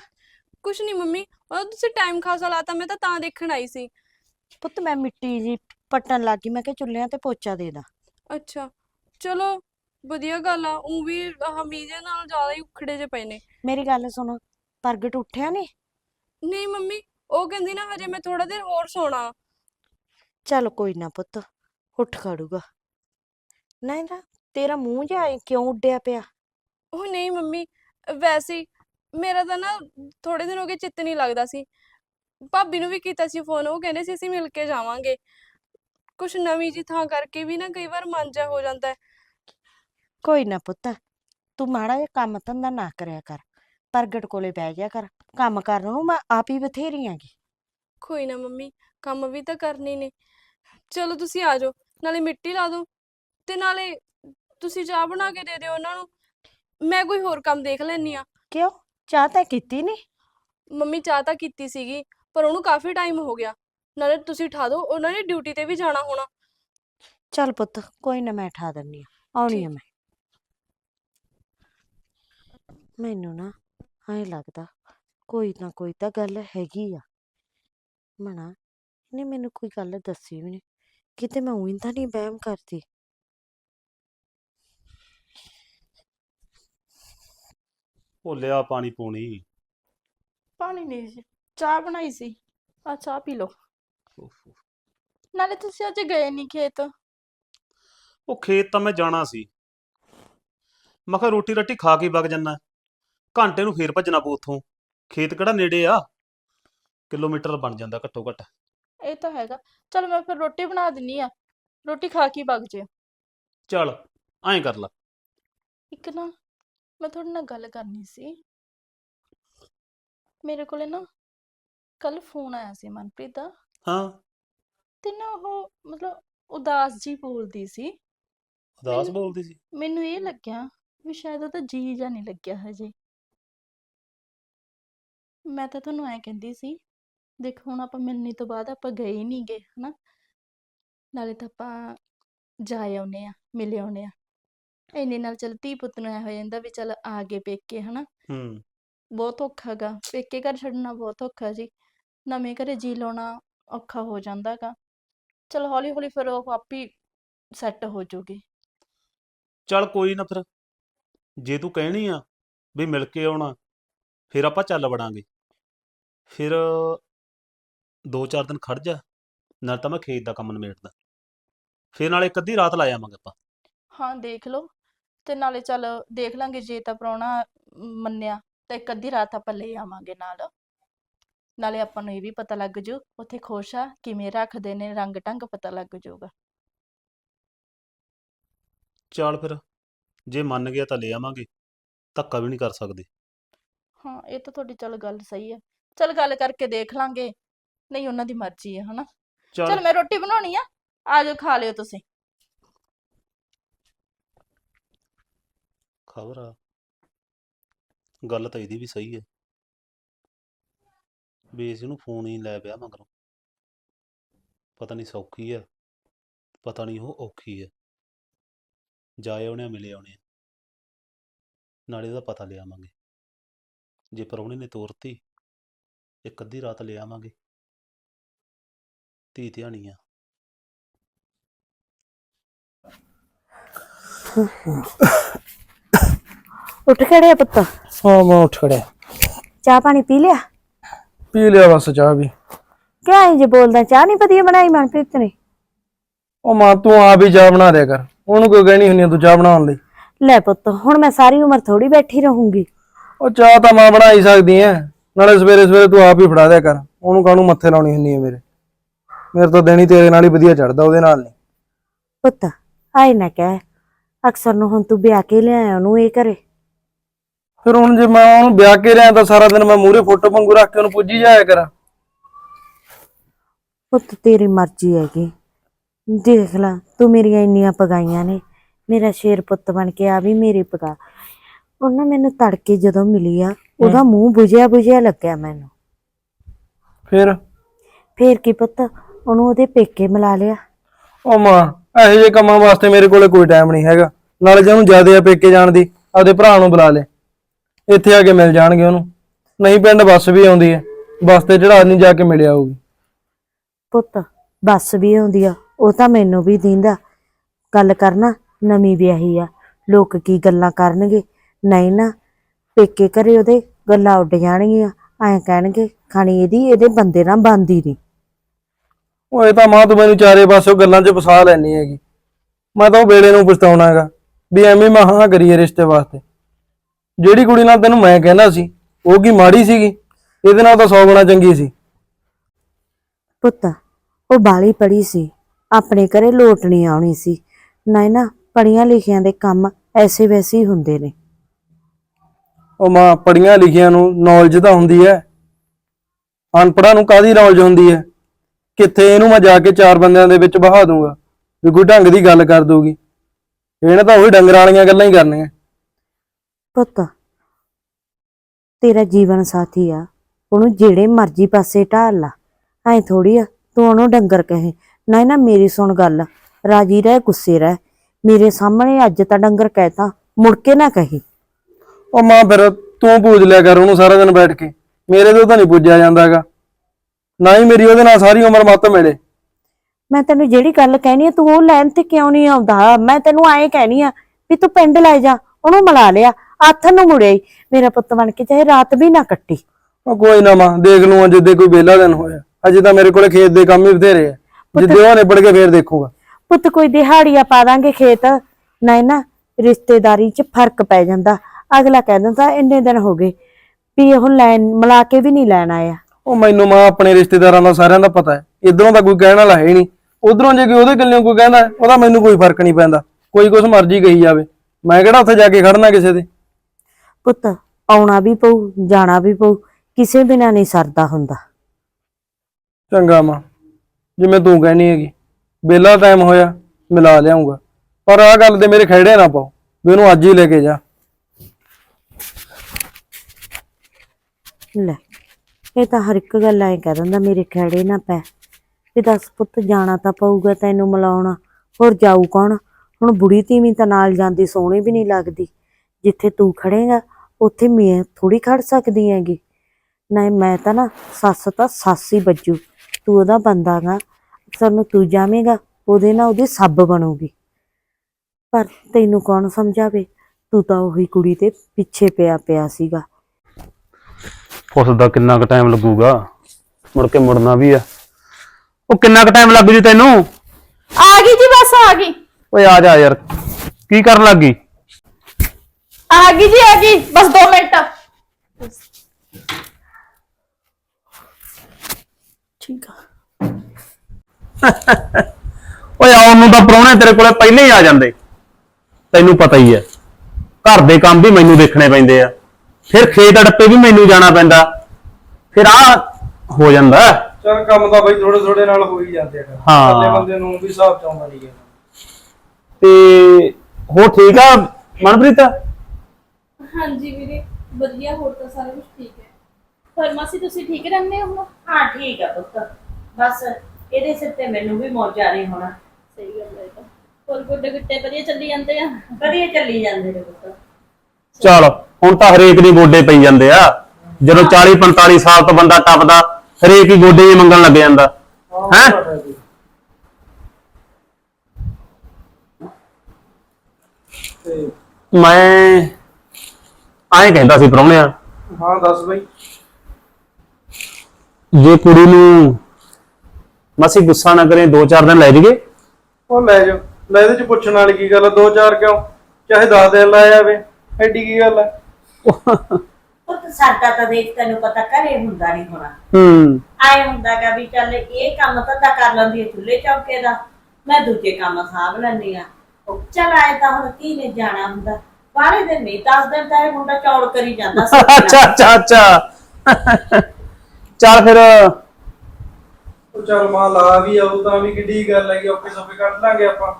ਕੁਛ ਨਹੀਂ ਮੰਮੀ ਉਹ ਤੁਸੀਂ ਟਾਈਮ ਖਾਸਾ ਲਾਤਾ ਮੈਂ ਤਾਂ ਤਾਂ ਦੇਖਣ ਆਈ ਸੀ। ਪੁੱਤ ਮੈਂ ਮਿੱਟੀ ਜੀ ਪੱਟਣ ਲੱਗੀ ਮੈਂ ਕਿਹਾ ਚੁੱਲ੍ਹਿਆਂ ਤੇ ਪੋਚਾ ਦੇ ਦਾਂ। ਅੱਛਾ ਚਲੋ ਵਧੀਆ ਗੱਲ ਆ ਉਹ ਵੀ ਆਹ ਮੀਂਹ ਦੇ ਨਾਲ ਜ਼ਿਆਦਾ ਹੀ ਉਖੜੇ ਜੇ ਪਏ ਨੇ। ਮੇਰੀ ਗੱਲ ਸੁਣ ਪ੍ਰਗਟ ਉੱਠਿਆ ਨਹੀਂ ਨਹੀਂ ਮੰਮੀ ਉਹ ਕਹਿੰਦੀ ਨਾ ਹਜੇ ਮੈਂ ਥੋੜਾ ਦੇਰ ਹੋਰ ਸੋਣਾ ਚੱਲ ਕੋਈ ਨਾ ਪੁੱਤ ਉੱਠ ਖੜੂਗਾ। ਨਹੀਂ ਨਾ ਤੇਰਾ ਮੂੰਹ ਜਿਹਾ ਐਂ ਕਿਉਂ ਉੱਡਿਆ ਪਿਆ? ਉਹ ਨਹੀਂ ਮੰਮੀ ਵੈਸੇ ਹੀ ਮੇਰਾ ਤਾਂ ਨਾ ਥੋੜੇ ਦਿਨ ਹੋ ਗਏ ਚਿੱਤ ਨਹੀਂ ਲੱਗਦਾ ਸੀ। ਭਾਬੀ ਨੂੰ ਵੀ ਕੀਤਾ ਸੀ ਫੋਨ ਉਹ ਕਹਿੰਦੇ ਸੀ ਅਸੀਂ ਮਿਲ ਕੇ ਜਾਵਾਂਗੇ। ਕੁਛ ਨਵੀਂ ਜੀ ਥਾਂ ਕਰਕੇ ਵੀ ਨਾ ਕਈ ਵਾਰ ਮਨ ਜਿਹਾ ਹੋ ਜਾਂਦਾ ਹੈ। ਕੋਈ ਨਾ ਪੁੱਤ ਤੂੰ ਮਾੜਾ ਜਿਹਾ ਕੰਮ ਧੰਦਾ ਨਾ ਕਰਿਆ ਕਰ। ਪ੍ਰਗਟ ਕੋਲੇ ਬਹਿ ਜਾ ਕਰ ਕੰਮ ਕਰਨ ਨੂੰ ਮੈਂ ਆਪ ਹੀ ਬਥੇਰੀ ਆਂਗੀ ਕੋਈ ਨਾ ਮੰਮੀ ਕੰਮ ਵੀ ਤਾਂ ਕਰਨੇ ਨੇ। ਚਲੋ ਤੁਸੀਂ ਆ ਜਾਓ ਨਾਲੇ ਮਿੱਟੀ ਲਾ ਦਿਓ ਤੇ ਨਾਲੇ ਤੁਸੀਂ ਚਾਹ ਬਣਾ ਕੇ ਦੇ ਦਿਓ ਉਹਨਾਂ ਨੂੰ। ਮੈਂ ਕੋਈ ਹੋਰ ਕੰਮ ਦੇਖ ਲੈਣੀ ਆ ਕਿਉਂ? ਚਾਹ ਤਾਂ ਕੀਤੀ ਨਹੀਂ ਮੰਮੀ ਚਾਹ ਤਾਂ ਕੀਤੀ ਸੀਗੀ ਪਰ ਉਹਨੂੰ ਕਾਫੀ ਟਾਈਮ ਹੋ ਗਿਆ। ਨਾਲੇ ਤੁਸੀਂ ਠਾ ਦਿਓ ਉਹਨਾਂ ਨੇ ਡਿਊਟੀ ਤੇ ਵੀ ਜਾਣਾ ਹੋਣਾ। ਚੱਲ ਪੁੱਤ ਕੋਈ ਨਾ ਮੈਂ ਠਾ ਦਿੰਨੀ ਆ ਆਉਣੀ ਆ। ਮੈਂ। ਮੈਨੂੰ ਨਾ ਐਂ ਲੱਗਦਾ ਕੋਈ ਨਾ ਕੋਈ ਤਾਂ ਗੱਲ ਹੈਗੀ ਆ। ਮਣਾ ਇਹਨੇ ਮੈਨੂੰ ਕੋਈ ਗੱਲ ਦੱਸੀ ਵੀ ਨਹੀਂ। ਕਿਤੇ ਮੈਂ ਉਹੀ ਤਾਂ ਨਹੀਂ ਵਹਿਮ ਕਰਦੀ। ਉਹ ਲਿਆ ਪਾਣੀ ਪੂਣੀ। ਪਾਣੀ ਨਹੀਂ ਸੀ ਚਾਹ ਬਣਾਈ ਸੀ। ਆ ਚਾਹ ਪੀ ਲਓ। ਨਾਲੇ ਤੁਸੀਂ ਅੱਜ ਗਏ ਨਹੀਂ ਖੇਤ। ਉਹ ਖੇਤ ਤਾਂ ਮੈਂ ਜਾਣਾ ਸੀ। ਮੈਂ ਕਿਹਾ ਰੋਟੀ ਰੱਟੀ ਖਾ ਕੇ ਵਗ ਜੰਨਾ। ਘੰਟੇ ਨੂੰ ਫੇਰ ਭੱਜਣਾ ਪਊ ਉੱਥੋਂ। ਖੇਤ ਕਿਹੜਾ ਨੇੜੇ ਆ? ਕਿਲੋਮੀਟਰ ਬਣ ਜਾਂਦਾ ਘੱਟੋ ਘੱਟ। ਇਹ ਤਾਂ ਹੈਗਾ। ਚਲ ਮੈਂ ਫਿਰ ਰੋਟੀ ਬਣਾ ਦਿੰਨੀ ਆ। ਰੋਟੀ ਖਾ ਕੇ ਵਗ ਜਿਓ। ਚੱਲ ਐਂ ਕਰ ਲਾ। ਇੱਕ ਨਾ ਮੈਂ ਤੁਹਾਡੇ ਨਾਲ ਗੱਲ ਕਰਨੀ ਸੀ। ਮੇਰੇ ਕੋਲੇ ਨਾ ਕੱਲ ਫੋਨ ਆਇਆ ਸੀ ਮਨਪ੍ਰੀਤ ਦਾ। ਹਾਂ। ਤੇ ਨਾ ਉਹ ਮਤਲਬ ਉਦਾਸ ਜੀ ਬੋਲਦੀ ਸੀ। ਉਦਾਸ ਮੈਨੂੰ- ਬੋਲਦੀ ਸੀ? ਮੈਨੂੰ ਇਹ ਲੱਗਿਆ ਵੀ ਸ਼ਾਇਦ ਉਹਦਾ ਜੀ ਜਾਂ ਨਹੀਂ ਲੱਗਿਆ ਹਜੇ। ਮੈਂ ਤਾਂ ਤੁਹਾਨੂੰ ਐ ਕਹਿੰਦੀ ਸੀ ਦੇਖ ਹੁਣ ਆਪਾਂ ਮਿਲਣੀ ਤੋਂ ਬਾਅਦ ਆਪਾਂ ਗਏ ਹੀ ਨਹੀਂ ਗਏ ਹਨਾ? ਨਾਲੇ ਤਾਂ ਆਪਾਂ ਜਾ ਆਉਨੇ ਆ ਮਿਲ ਆਉਨੇ ਆ ਇੰਨੇ ਨਾਲ ਚੱਲ ਧੀ ਪੁੱਤ ਨੂੰ ਐ ਹੋ ਜਾਂਦਾ ਵੀ ਚੱਲ ਆ ਗਏ ਪੇਕੇ ਹਨਾ? ਹੂੰ। ਬਹੁਤ ਔਖਾ ਗਾ ਪੇਕੇ ਘਰ ਛੱਡਣਾ ਬਹੁਤ ਔਖਾ ਜੀ ਨਵੇਂ ਘਰੇ ਜੀ ਲਾਉਣਾ ਔਖਾ ਹੋ ਜਾਂਦਾ ਗਾ। ਚਲ ਹੌਲੀ ਹੌਲੀ ਫਿਰ ਉਹ ਆਪੀ ਸੈੱਟ ਹੋ ਜਾਊਗੀ ਚੱਲ ਕੋਈ ਨਾ ਫਿਰ ਜੇ ਤੂੰ ਕਹਿਣੀ ਆ ਵੀ ਮਿਲ ਕੇ ਆਉਣਾ ਫਿਰ ਆਪਾਂ ਚੱਲ ਵੜਾਂਗੇ। ਫਿਰ 2-4 ਦਿਨ ਖੜ ਜਾ ਨਾਲ ਤਾਂ ਮੈਂ ਖੇਤ ਦਾ ਕੰਮ ਨਿਬੇੜਦਾ ਫਿਰ ਨਾਲੇ ਇੱਕ ਅੱਧੀ ਰਾਤ ਲਾ ਆਵਾਂਗੇ ਆਪਾਂ। ਹਾਂ ਦੇਖ ਲਓ। ਤੇ ਨਾਲੇ ਚੱਲ ਦੇਖ ਲਾਂਗੇ ਜੇ ਤਾਂ ਪ੍ਰਾਹੁਣਾ ਮੰਨਿਆ ਤਾਂ ਇੱਕ ਅੱਧੀ ਰਾਤ ਆਪਾਂ ਲੈ ਆਵਾਂਗੇ ਨਾਲ। ਨਾਲੇ ਆਪਾਂ ਨੂੰ ਇਹ ਵੀ ਪਤਾ ਲੱਗ ਜੂ ਉੱਥੇ ਖੁਸ਼ ਆ ਕਿਵੇਂ ਰੱਖਦੇ ਨੇ ਰੰਗ ਢੰਗ ਪਤਾ ਲੱਗ ਜਾਊਗਾ ਚੱਲ ਫਿਰ ਜੇ ਮੰਨ ਗਿਆ ਤਾਂ ਲੈ ਆਵਾਂਗੇ ਧੱਕਾ ਵੀ ਨਹੀਂ ਕਰ ਸਕਦੇ। ਹਾਂ ਇਹ ਤਾਂ ਤੁਹਾਡੀ ਚੱਲ ਗੱਲ ਸਹੀ ਹੈ ਚੱਲ ਗੱਲ ਕਰਕੇ ਦੇਖ ਲਾਂਗੇ। ਨਹੀਂ ਉਹਨਾਂ ਦੀ ਮਰਜ਼ੀ ਹੈ ਹਨਾ? ਚੱਲ। ਮੈਂ ਰੋਟੀ ਬਣਾਉਣੀ ਆ ਆ ਜਾਓ ਖਾ ਲਿਓ ਤੁਸੀਂ। ਖਬਰ ਆ। ਗੱਲ ਤਾਂ ਇਹਦੀ ਵੀ ਸਹੀ ਹੈ ਬੇਸ ਇਹਨੂੰ ਫੋਨ ਹੀ ਲੈ ਪਿਆ ਮਗਰੋਂ। ਪਤਾ ਨਹੀਂ ਸੌਖੀ ਹੈ ਪਤਾ ਨਹੀਂ ਉਹ ਔਖੀ ਹੈ ਜਾਏ ਆਉਣੇ ਆ, ਮਿਲੇ ਆਉਣੇ। ਨਾਲੇ ਉਹਦਾ ਪਤਾ ਲਿਆਵਾਂਗੇ। ਜੇ ਪ੍ਰਾਹੁਣੇ ਨੇ ਤੋਰਤੀ ਇੱਕ ਅੱਧੀ ਰਾਤ ਲੈ ਆਵਾਂਗੇ। ਧੀ ਧਿਆਣੀ ਆ। ਉੱਠ ਖੜਿਆ ਪੁੱਤ। ਹਾਂ ਮੈਂ ਉੱਠ ਖੜਿਆ ਚਾਹ ਪਾਣੀ ਪੀ ਲਿਆ? ਪੀ ਲਿਆ ਬਸ ਚਾਹ ਵੀ। ਕਿਆ ਇੰਜ ਬੋਲਦਾ ਚਾਹ ਨਹੀਂ ਵਧੀਆ ਬਣਾਈ ਮਨਪ੍ਰੀਤ ਨੇ? ਉਹ ਮਾਂ ਤੂੰ ਆਪ ਹੀ ਚਾਹ ਬਣਾ ਦਿਆ ਕਰ। ਉਹਨੂੰ ਕੋਈ ਕਹਿਣੀ ਹੁੰਦੀ ਆ ਤੂੰ ਚਾਹ ਬਣਾਉਣ ਲਈ। ਲੈ ਪੁੱਤ ਹੁਣ ਮੈਂ ਸਾਰੀ ਉਮਰ ਥੋੜੀ ਬੈਠੀ ਰਹੂੰਗੀ। ਉਹ ਚਾਹ ਤਾਂ ਮਾਂ ਬਣਾ ਹੀ ਸਕਦੀ ਐ। ਨਾਲੇ ਸਵੇਰੇ ਸਵੇਰੇ ਤੂੰ ਆਪ ਹੀ ਫੜਾ ਦਿਆ ਕਰ। ਉਹਨੂੰ ਕਾਹਨੂੰ ਮੱਥੇ ਲਾਉਣੀ ਹੁੰਦੀ ਐ ਮੇਰੇ? ਮੇਰੇ ਤਾਂ ਦੇਣੀ ਤੇਰੇ ਨਾਲ ਹੀ ਵਧੀਆ ਚੜਦਾ ਉਹਦੇ ਨਾਲ ਨਹੀਂ। ਪੁੱਤ ਆਏ ਨਾ ਕਹਿ। ਅਕਸਰ ਨੂੰ ਹੁਣ ਤੂੰ ਵਿਆਹ ਕੇ ਲਿਆਇਆ ਉਹਨੂੰ ਇਹ ਕਰੇ ਫਿਰ ਹੁਣ ਜੇ ਮੈਂ ਉਹਨੂੰ ਵਿਆਹ ਕੇ ਰਿਆਂ ਤਾਂ ਸਾਰਾ ਦਿਨ ਮੈਂ ਮੂਹਰੇ ਫੋਟੋ ਵਾਂਗੂ ਰੱਖ ਕੇ ਉਹਨੂੰ ਪੁੱਜੀ ਜਾਇਆ ਕਰਾਂ। ਪੁੱਤ ਤੇਰੀ ਮਰਜ਼ੀ ਹੈਗੀ। ਦੇਖ ਲੈ ਤੂੰ ਮੇਰੀਆਂ ਇੰਨੀਆਂ ਪਗਾਈਆਂ ਨੇ। ਮੇਰਾ ਸ਼ੇਰ ਪੁੱਤ ਬਣ ਕੇ ਆ ਵੀ ਮੇਰੀ ਪਗਾ। ਉਹਨਾਂ ਮੈਨੂੰ ਤੜਕੇ ਜਦੋਂ ਮਿਲੀ ਆ ਉਹਦਾ ਮੂੰਹ ਬੁਝਿਆ ਬੁਝਿਆ ਲੱਗਿਆ ਮੈਨੂੰ। ਫਿਰ? ਫੇਰ ਕੀ ਪੁੱਤ ਉਹਨੂੰ ਉਹਦੇ ਪੇਕੇ ਮਿਲਾ ਲਿਆ। ਉਹ ਮਾਂ ਇਹੋ ਜਿਹੇ ਕੰਮਾਂ ਵਾਸਤੇ ਮੇਰੇ ਕੋਲੇ ਕੋਈ ਟਾਈਮ ਨਹੀਂ ਹੈਗਾ। ਨਾਲੇ ਜੇ ਉਹਨੂੰ ਜ਼ਿਆਦਾ ਆ ਪੇਕੇ ਜਾਣ ਦੀ ਆਪਦੇ ਭਰਾ ਨੂੰ ਬੁਲਾ ਲੈ। ਇੱਥੇ ਆ ਕੇ ਮਿਲ ਜਾਣਗੇ ਉਹਨੂੰ। ਨਹੀਂ ਪਿੰਡ ਬੱਸ ਵੀ ਆਉਂਦੀ ਹੈ ਬੱਸ ਤੇ ਚੜਾ ਨਹੀਂ ਜਾ ਕੇ ਮਿਲ ਆਊਗੀ ਪੁੱਤ ਬੱਸ ਵੀ ਆਉਂਦੀ ਆ ਉਹ ਤਾਂ ਮੈਨੂੰ ਵੀ ਦਿੰਦਾ। ਗੱਲ ਕਰਨਾ ਨਵੀਂ ਵਿਆਹੀ ਆ। ਲੋਕ ਕੀ ਗੱਲਾਂ ਕਰਨਗੇ? ਨਹੀਂ ਨਾ ਪੇਕੇ ਘਰੇ ਉਹਦੇ ਗੱਲਾਂ ਉੱਡ ਜਾਣਗੀਆਂ ਐਂ ਕਹਿਣਗੇ ਖਾਣੀ ਇਹਦੀ ਇਹਦੇ ਬੰਦੇ ਨਾਲ ਬੰਦੀ ਨਹੀਂ ਉਹ ਇਹ ਤਾਂ ਮਾਂ ਤੂੰ ਮੈਨੂੰ ਚਾਰੇ ਪਾਸੋਂ ਗੱਲਾਂ 'ਚ ਫਸਾ ਲੈਣੀ ਹੈਗੀ। ਮੈਂ ਤਾਂ ਉਹ ਵੇਲੇ ਨੂੰ ਪਛਤਾਉਣਾ ਹੈਗਾ ਵੀ ਐਵੇਂ ਮੈਂ ਹਾਂ ਕਰੀਏ ਰਿਸ਼ਤੇ ਵਾਸਤੇ। ਜਿਹੜੀ ਕੁੜੀ ਨਾਲ ਤੈਨੂੰ ਮੈਂ ਕਹਿੰਦਾ ਸੀ ਉਹ ਕੀ ਮਾੜੀ ਸੀਗੀ? ਇਹਦੇ ਨਾਲ ਤਾਂ 100 ਗੁਣਾ ਚੰਗੀ ਸੀ। ਪੁੱਤ ਉਹ ਬਾਲੀ ਪੜੀ ਸੀ ਆਪਣੇ ਘਰੇ ਲੋਟ ਨਹੀਂ ਆਉਣੀ ਸੀ। ਨਹੀਂ ਨਾ ਪੜੀਆਂ ਲਿਖਿਆਂ ਦੇ ਕੰਮ ਐਸੇ ਵੈਸੇ ਹੀ ਹੁੰਦੇ ਨੇ। ਉਹ ਮਾਂ ਪੜੀਆਂ ਲਿਖੀਆਂ ਨੂੰ ਨੌਲੇਜ ਤਾਂ ਹੁੰਦੀ ਹੈ। ਅਨਪੜਾਂ ਨੂੰ ਕਾਦੀ ਨੌਲੇਜ ਹੁੰਦੀ ਹੈ? ਕਿੱਥੇ ਇਹਨੂੰ ਮੈਂ ਜਾ ਕੇ ਚਾਰ ਬੰਦਿਆਂ ਦੇ ਵਿੱਚ ਬਹਾ ਦੂੰਗਾ, ਵੀ ਕੋਈ ਢੰਗ ਦੀ ਗੱਲ ਕਰ ਦੂਗੀ ਇਹਨੇ ਤਾਂ ਉਹੀ ਡੰਗਰਾਂ ਵਾਲੀਆਂ ਗੱਲਾਂ ਹੀ ਕਰਨੀਆਂ। ਪੁੱਤ, ਤੇਰਾ ਜੀਵਨ ਸਾਥੀ ਆ। ਉਹਨੂੰ ਜਿਹੜੇ ਮਰਜ਼ੀ ਪਾਸੇ ਢਾਲ ਲਾ। ਐ ਥੋੜੀ ਆ, ਤੂੰ ਉਹਨੂੰ ਡੰਗਰ ਕਹੇ। ਨਾ ਨਾ ਮੇਰੀ ਸੁਣ ਗੱਲ। ਰਾਜੀ ਰਹਿ, ਗੁੱਸੇ ਰਹਿ। ਮੇਰੇ ਸਾਹਮਣੇ ਅੱਜ ਤਾਂ ਡੰਗਰ ਕਹਿਤਾ, ਮੁੜ ਕੇ ਨਾ ਕਹੀ। ਉਹ ਮਾਂ ਫਿਰ ਤੂੰ ਪੂਜ ਲਿਆ ਕਰ ਉਹਨੂੰ ਸਾਰਾ ਦਿਨ ਬੈਠ ਕੇ। ਮੇਰੇ ਤੋਂ ਤਾਂ ਨਹੀਂ ਪੁੱਜਿਆ ਜਾਂਦਾਗਾ। ਨਾ ਹੀ ਮੇਰੀ ਉਹਦੇ ਨਾਲ ਸਾਰੀ ਉਮਰ ਮੱਤ ਮਿਲੇ। ਮੈਂ ਤੈਨੂੰ ਜਿਹੜੀ ਗੱਲ ਕਹਿਣੀ ਆ ਤੂੰ ਉਹ ਲੈਣ ਤੇ ਕਿਉਂ ਨਹੀਂ ਆਉਂਦਾ? ਮੈਂ ਤੈਨੂੰ ਐਂ ਕਹਿਣੀ ਆ ਵੀ ਤੂੰ ਪਿੰਡ ਲੈ ਜਾ ਉਹਨੂੰ ਮਿਲਾ ਲਿਆ ਹੱਥ ਨੂੰ ਮੁੜਿਆ ਈ। ਮੇਰਾ ਪੁੱਤ ਬਣ ਕੇ ਚਾਹੇ ਰਾਤ ਵੀ ਨਾ ਕੱਟੀ। ਉਹ ਕੋਈ ਨਾ ਮਾਂ ਦੇਖ ਲੂੰ ਜਿੱਦੇ ਕੋਈ ਵਿਹਲਾ ਦਿਨ ਹੋਇਆ। ਅਜੇ ਤਾਂ ਮੇਰੇ ਕੋਲੇ ਖੇਤ ਦੇ ਕੰਮ ਹੀ ਬਥੇਰੇ ਆ। ਜਿੱਦੇ ਉਹ ਨਿਬੜ ਕੇ ਫੇਰ ਦੇਖੂਗਾ। ਪੁੱਤ ਕੋਈ ਦਿਹਾੜੀਆਂ ਪਾ ਦਾਂਗੇ ਖੇਤ। ਨਹੀਂ ਨਾ ਰਿਸ਼ਤੇਦਾਰੀ 'ਚ ਫ਼ਰਕ ਪੈ ਜਾਂਦਾ। ਅਗਲਾ ਕਹਿ ਦਿੰਦਾ ਇੰਨੇ ਦਿਨ ਹੋ ਗਏ ਵੀ ਉਹ ਲੈਣ ਮਿਲਾ ਕੇ ਵੀ ਨਹੀਂ ਲੈਣ ਆਇਆ। ਉਹ ਮੈਨੂੰ ਮਾਂ ਆਪਣੇ ਰਿਸ਼ਤੇਦਾਰਾਂ ਦਾ ਸਾਰਿਆਂ ਦਾ ਪਤਾ ਹੈ। ਇਧਰੋਂ ਤਾਂ ਕੋਈ ਕਹਿਣ ਵਾਲਾ ਹੈ ਹੀ ਨਹੀਂ। ਉਧਰੋਂ ਜੇ ਕੋਈ ਉਹਦੇ ਗੱਲੋਂ ਕੋਈ ਕਹਿੰਦਾ ਉਹਦਾ ਮੈਨੂੰ ਕੋਈ ਫ਼ਰਕ ਨਹੀਂ ਪੈਂਦਾ। ਕੋਈ ਕੁਛ ਮਰਜ਼ੀ ਕਹੀ ਜਾਵੇ। ਮੈਂ ਕਿਹੜਾ ਉੱਥੇ ਜਾ ਕੇ ਖੜਨਾ ਕਿਸੇ ਦੇ? ਪੁੱਤ ਆਉਣਾ ਵੀ ਪਊ ਜਾਣਾ ਵੀ ਪਊ ਕਿਸੇ ਬਿਨਾ ਨਹੀਂ ਸਰਦਾ ਹੁੰਦਾ। ਚੰਗਾ ਮਾਂ ਜਿਵੇਂ ਤੂੰ ਕਹਿਣੀ ਹੈਗੀ। ਬੇਲਾ ਟਾਈਮ ਹੋਇਆ ਮਿਲਾ ਲਿਆਉਂਗਾ ਪਰ ਆਹ ਗੱਲ ਤੇ ਮੇਰੇ ਖਹਿੜੇ ਨਾ ਪਾਓ ਵੀ ਉਹਨੂੰ ਅੱਜ ਹੀ ਲੈ ਕੇ ਜਾ। ਲੈ ਇਹ ਤਾਂ ਹਰ ਇੱਕ ਗੱਲ ਐ ਕਹਿ ਦਿੰਦਾ, ਮੇਰੇ ਖੜੇ ਨਾ ਪੈ। ਵੀ ਦੱਸ ਪੁੱਤ, ਜਾਣਾ ਤਾਂ ਪਊਗਾ ਤੈਨੂੰ ਮਿਲਾਉਣਾ। ਹੋਰ ਜਾਊ ਕੌਣ? ਹੁਣ ਬੁੜੀ ਤੀਵੀਂ ਤਾਂ ਨਾਲ ਜਾਂਦੀ, ਸੋਹਣੀ ਵੀ ਨਹੀਂ ਲੱਗਦੀ। ਜਿੱਥੇ ਤੂੰ ਖੜੇਗਾ, ਉੱਥੇ ਮੈਂ ਥੋੜੀ ਖੜ ਸਕਦੀ ਹੈਗੀ। ਨਹੀਂ, ਮੈਂ ਤਾਂ ਨਾ, ਸੱਸ ਤਾਂ ਸੱਸ ਹੀ ਬੱਜੂ। ਤੂੰ ਉਹਦਾ ਬੰਦਾ ਗਾ। ਸਾਨੂੰ ਤੂੰ ਜਾਵੇਂਗਾ, ਉਹਦੇ ਨਾਲ ਉਹਦੀ ਸੱਬ ਬਣੂਗੀ। ਪਰ ਤੈਨੂੰ ਕੌਣ ਸਮਝਾਵੇ? ਤੂੰ ਤਾਂ ਉਹੀ ਕੁੜੀ ਦੇ ਪਿੱਛੇ ਪਿਆ ਪਿਆ ਸੀਗਾ। ਉਸ ਦਾ ਕਿੰਨਾ ਕੁ ਟਾਈਮ ਲੱਗੂਗਾ। ਮੁੜ ਕੇ ਮੁੜਨਾ ਵੀ ਆ। ਉਹ ਕਿੰਨਾ ਕੁ ਟਾਈਮ ਲੱਗ ਜੂ ਤੈਨੂੰ? ਆ ਗਈ ਜੀ ਬਸ ਆ ਗਈ। ਓਏ ਆ ਜਾ ਯਾਰ। ਕੀ ਕਰਨ ਲੱਗੀ ਆ ਗਈ ਜੀ ਆ ਗਈ। ਬਸ 2 ਮਿੰਟ। ਠੀਕ ਆ। ਓਏ ਆਉਣ ਨੂੰ ਤਾਂ ਪ੍ਰਾਹੁਣੇ ਤੇਰੇ ਕੋਲੇ ਪਹਿਲੇ ਹੀ ਆ ਜਾਂਦੇ। ਤੈਨੂੰ ਪਤਾ ਹੀ ਹੈ ਘਰ ਦੇ ਕੰਮ ਵੀ ਮੈਨੂੰ ਦੇਖਣੇ ਪੈਂਦੇ ਆ। ਫਿਰ ਖੇਤ ਅੜਪੇ ਵੀ ਮੈਨੂੰ ਜਾਣਾ ਪੈਂਦਾ। ਫਿਰ ਆ ਹੋ ਜਾਂਦਾ। ਚਲ ਕੰਮ ਤਾਂ ਬਈ ਥੋੜੇ ਥੋੜੇ ਨਾਲ ਹੋ ਹੀ ਜਾਂਦੇ ਆ। ਹਾਂ। ਇਕੱਲੇ ਬੰਦੇ ਨੂੰ ਵੀ ਹਿਸਾਬ ਚ ਆਉਂਦਾ ਨਹੀਂ ਗਾ। ਤੇ ਹੋ ਠੀਕ ਆ ਮਨਪ੍ਰੀਤ? ਹਾਂਜੀ ਵੀਰੇ ਵਧੀਆ ਹੋਰ ਤਾਂ ਸਾਰਾ ਕੁਝ ਠੀਕ ਹੈ। ਪਰ ਮਾਸੀ ਤੁਸੀਂ ਠੀਕ ਰਹਿੰਦੇ ਹੋ ਹਾਂ ਠੀਕ ਆ ਪੁੱਤ। ਬਸ ਇਹਦੇ ਸਿਰ ਤੇ ਮੈਨੂੰ ਵੀ ਮੌਜਾ ਨਹੀਂ ਹੋਣਾ। ਸਹੀ ਗੱਲ ਹੈ ਇਹ ਤਾਂ। ਹੋਰ ਗੁੱਡੇ ਗੁੱਟੇ ਵਧੀਆ ਚੱਲੀ ਜਾਂਦੇ ਆ। ਵਧੀਆ ਚੱਲੀ ਜਾਂਦੇ ਨੇ ਪੁੱਤ। ਚਲ। ਹੁਣ ਤਾਂ ਹਰੇਕ ਦੀ ਗੋਡੇ ਪਈ ਜਾਂਦੇ ਆ। ਜਦੋਂ 40 45 ਸਾਲ ਤੋਂ ਬੰਦਾ ਟੱਪਦਾ ਹਰੇਕ ਹੀ ਗੋਡੇ ਹੀ ਮੰਗਣ ਲੱਗ ਜਾਂਦਾ। ਹੈਂ? ਮੈਂ ਐਂ ਕਹਿੰਦਾ ਸੀ ਪ੍ਰਾਹੁਣਿਆ ਹਾਂ ਦੱਸ ਬਈ। ਜੇ ਕੁੜੀ ਨੂੰ ਮਾਸੀ ਗੁੱਸਾ ਨਾ ਕਰੇ ਦੋ ਚਾਰ ਦਿਨ ਲੈ ਜੀਏ ਉਹ ਲੈ ਜਾ। ਲੈ ਇਹਦੇ ਚ ਪੁੱਛਣ ਵਾਲੀ ਕੀ ਗੱਲ ਆ? ਦੋ ਚਾਰ ਕਿਉਂ? ਚਾਹੇ 10 ਦਿਨ ਲਾਇਆ ਜਾਵੇ ਐਡੀ ਕੀ ਗੱਲ ਆ? ਪੁੱਤ ਸਾਡਾ ਤਾਂ ਦੇਖ ਤੈਨੂੰ ਪਤਾ ਘਰੇ ਹੁੰਦਾ ਨਹੀਂ ਹੋਣਾ। ਹੂੰ। ਆਏ ਹੁੰਦਾਗਾ ਵੀ ਚੱਲ ਇਹ ਕੰਮ ਤਾਂ ਤਾਂ ਕਰ ਲੈਂਦੀ ਹੈ ਚੁੱਲ੍ਹੇ ਚੌਕੇ ਦਾ ਮੈਂ ਦੂਜੇ ਕੰਮ ਸਾਂਭ ਲੈਂਦੀ ਆ। ਉਹ ਚੱਲ ਆਏ ਤਾਂ ਹੁਣ ਕੀ ਨੇ ਜਾਣਾ ਹੁੰਦਾ। ਬਾਹਲੇ ਦਿਨ ਨਹੀਂ 10 ਦਿਨ ਤਾਂ ਇਹ ਮੁੰਡਾ ਚੌੜ ਕਰੀ ਜਾਂਦਾ ਸੀ। ਅੱਛਾ ਅੱਛਾ ਅੱਛਾ ਚੱਲ ਫਿਰ। ਉਹ ਚੱਲ ਮਾਂ ਲਾ ਵੀ ਆਉ ਤਾਂ ਵੀ ਕਿੱਡੀ ਗੱਲ ਹੈਗੀ ਔਕੇ ਸਫੇ ਕੱਢ ਲਾਂਗੇ ਆਪਾਂ।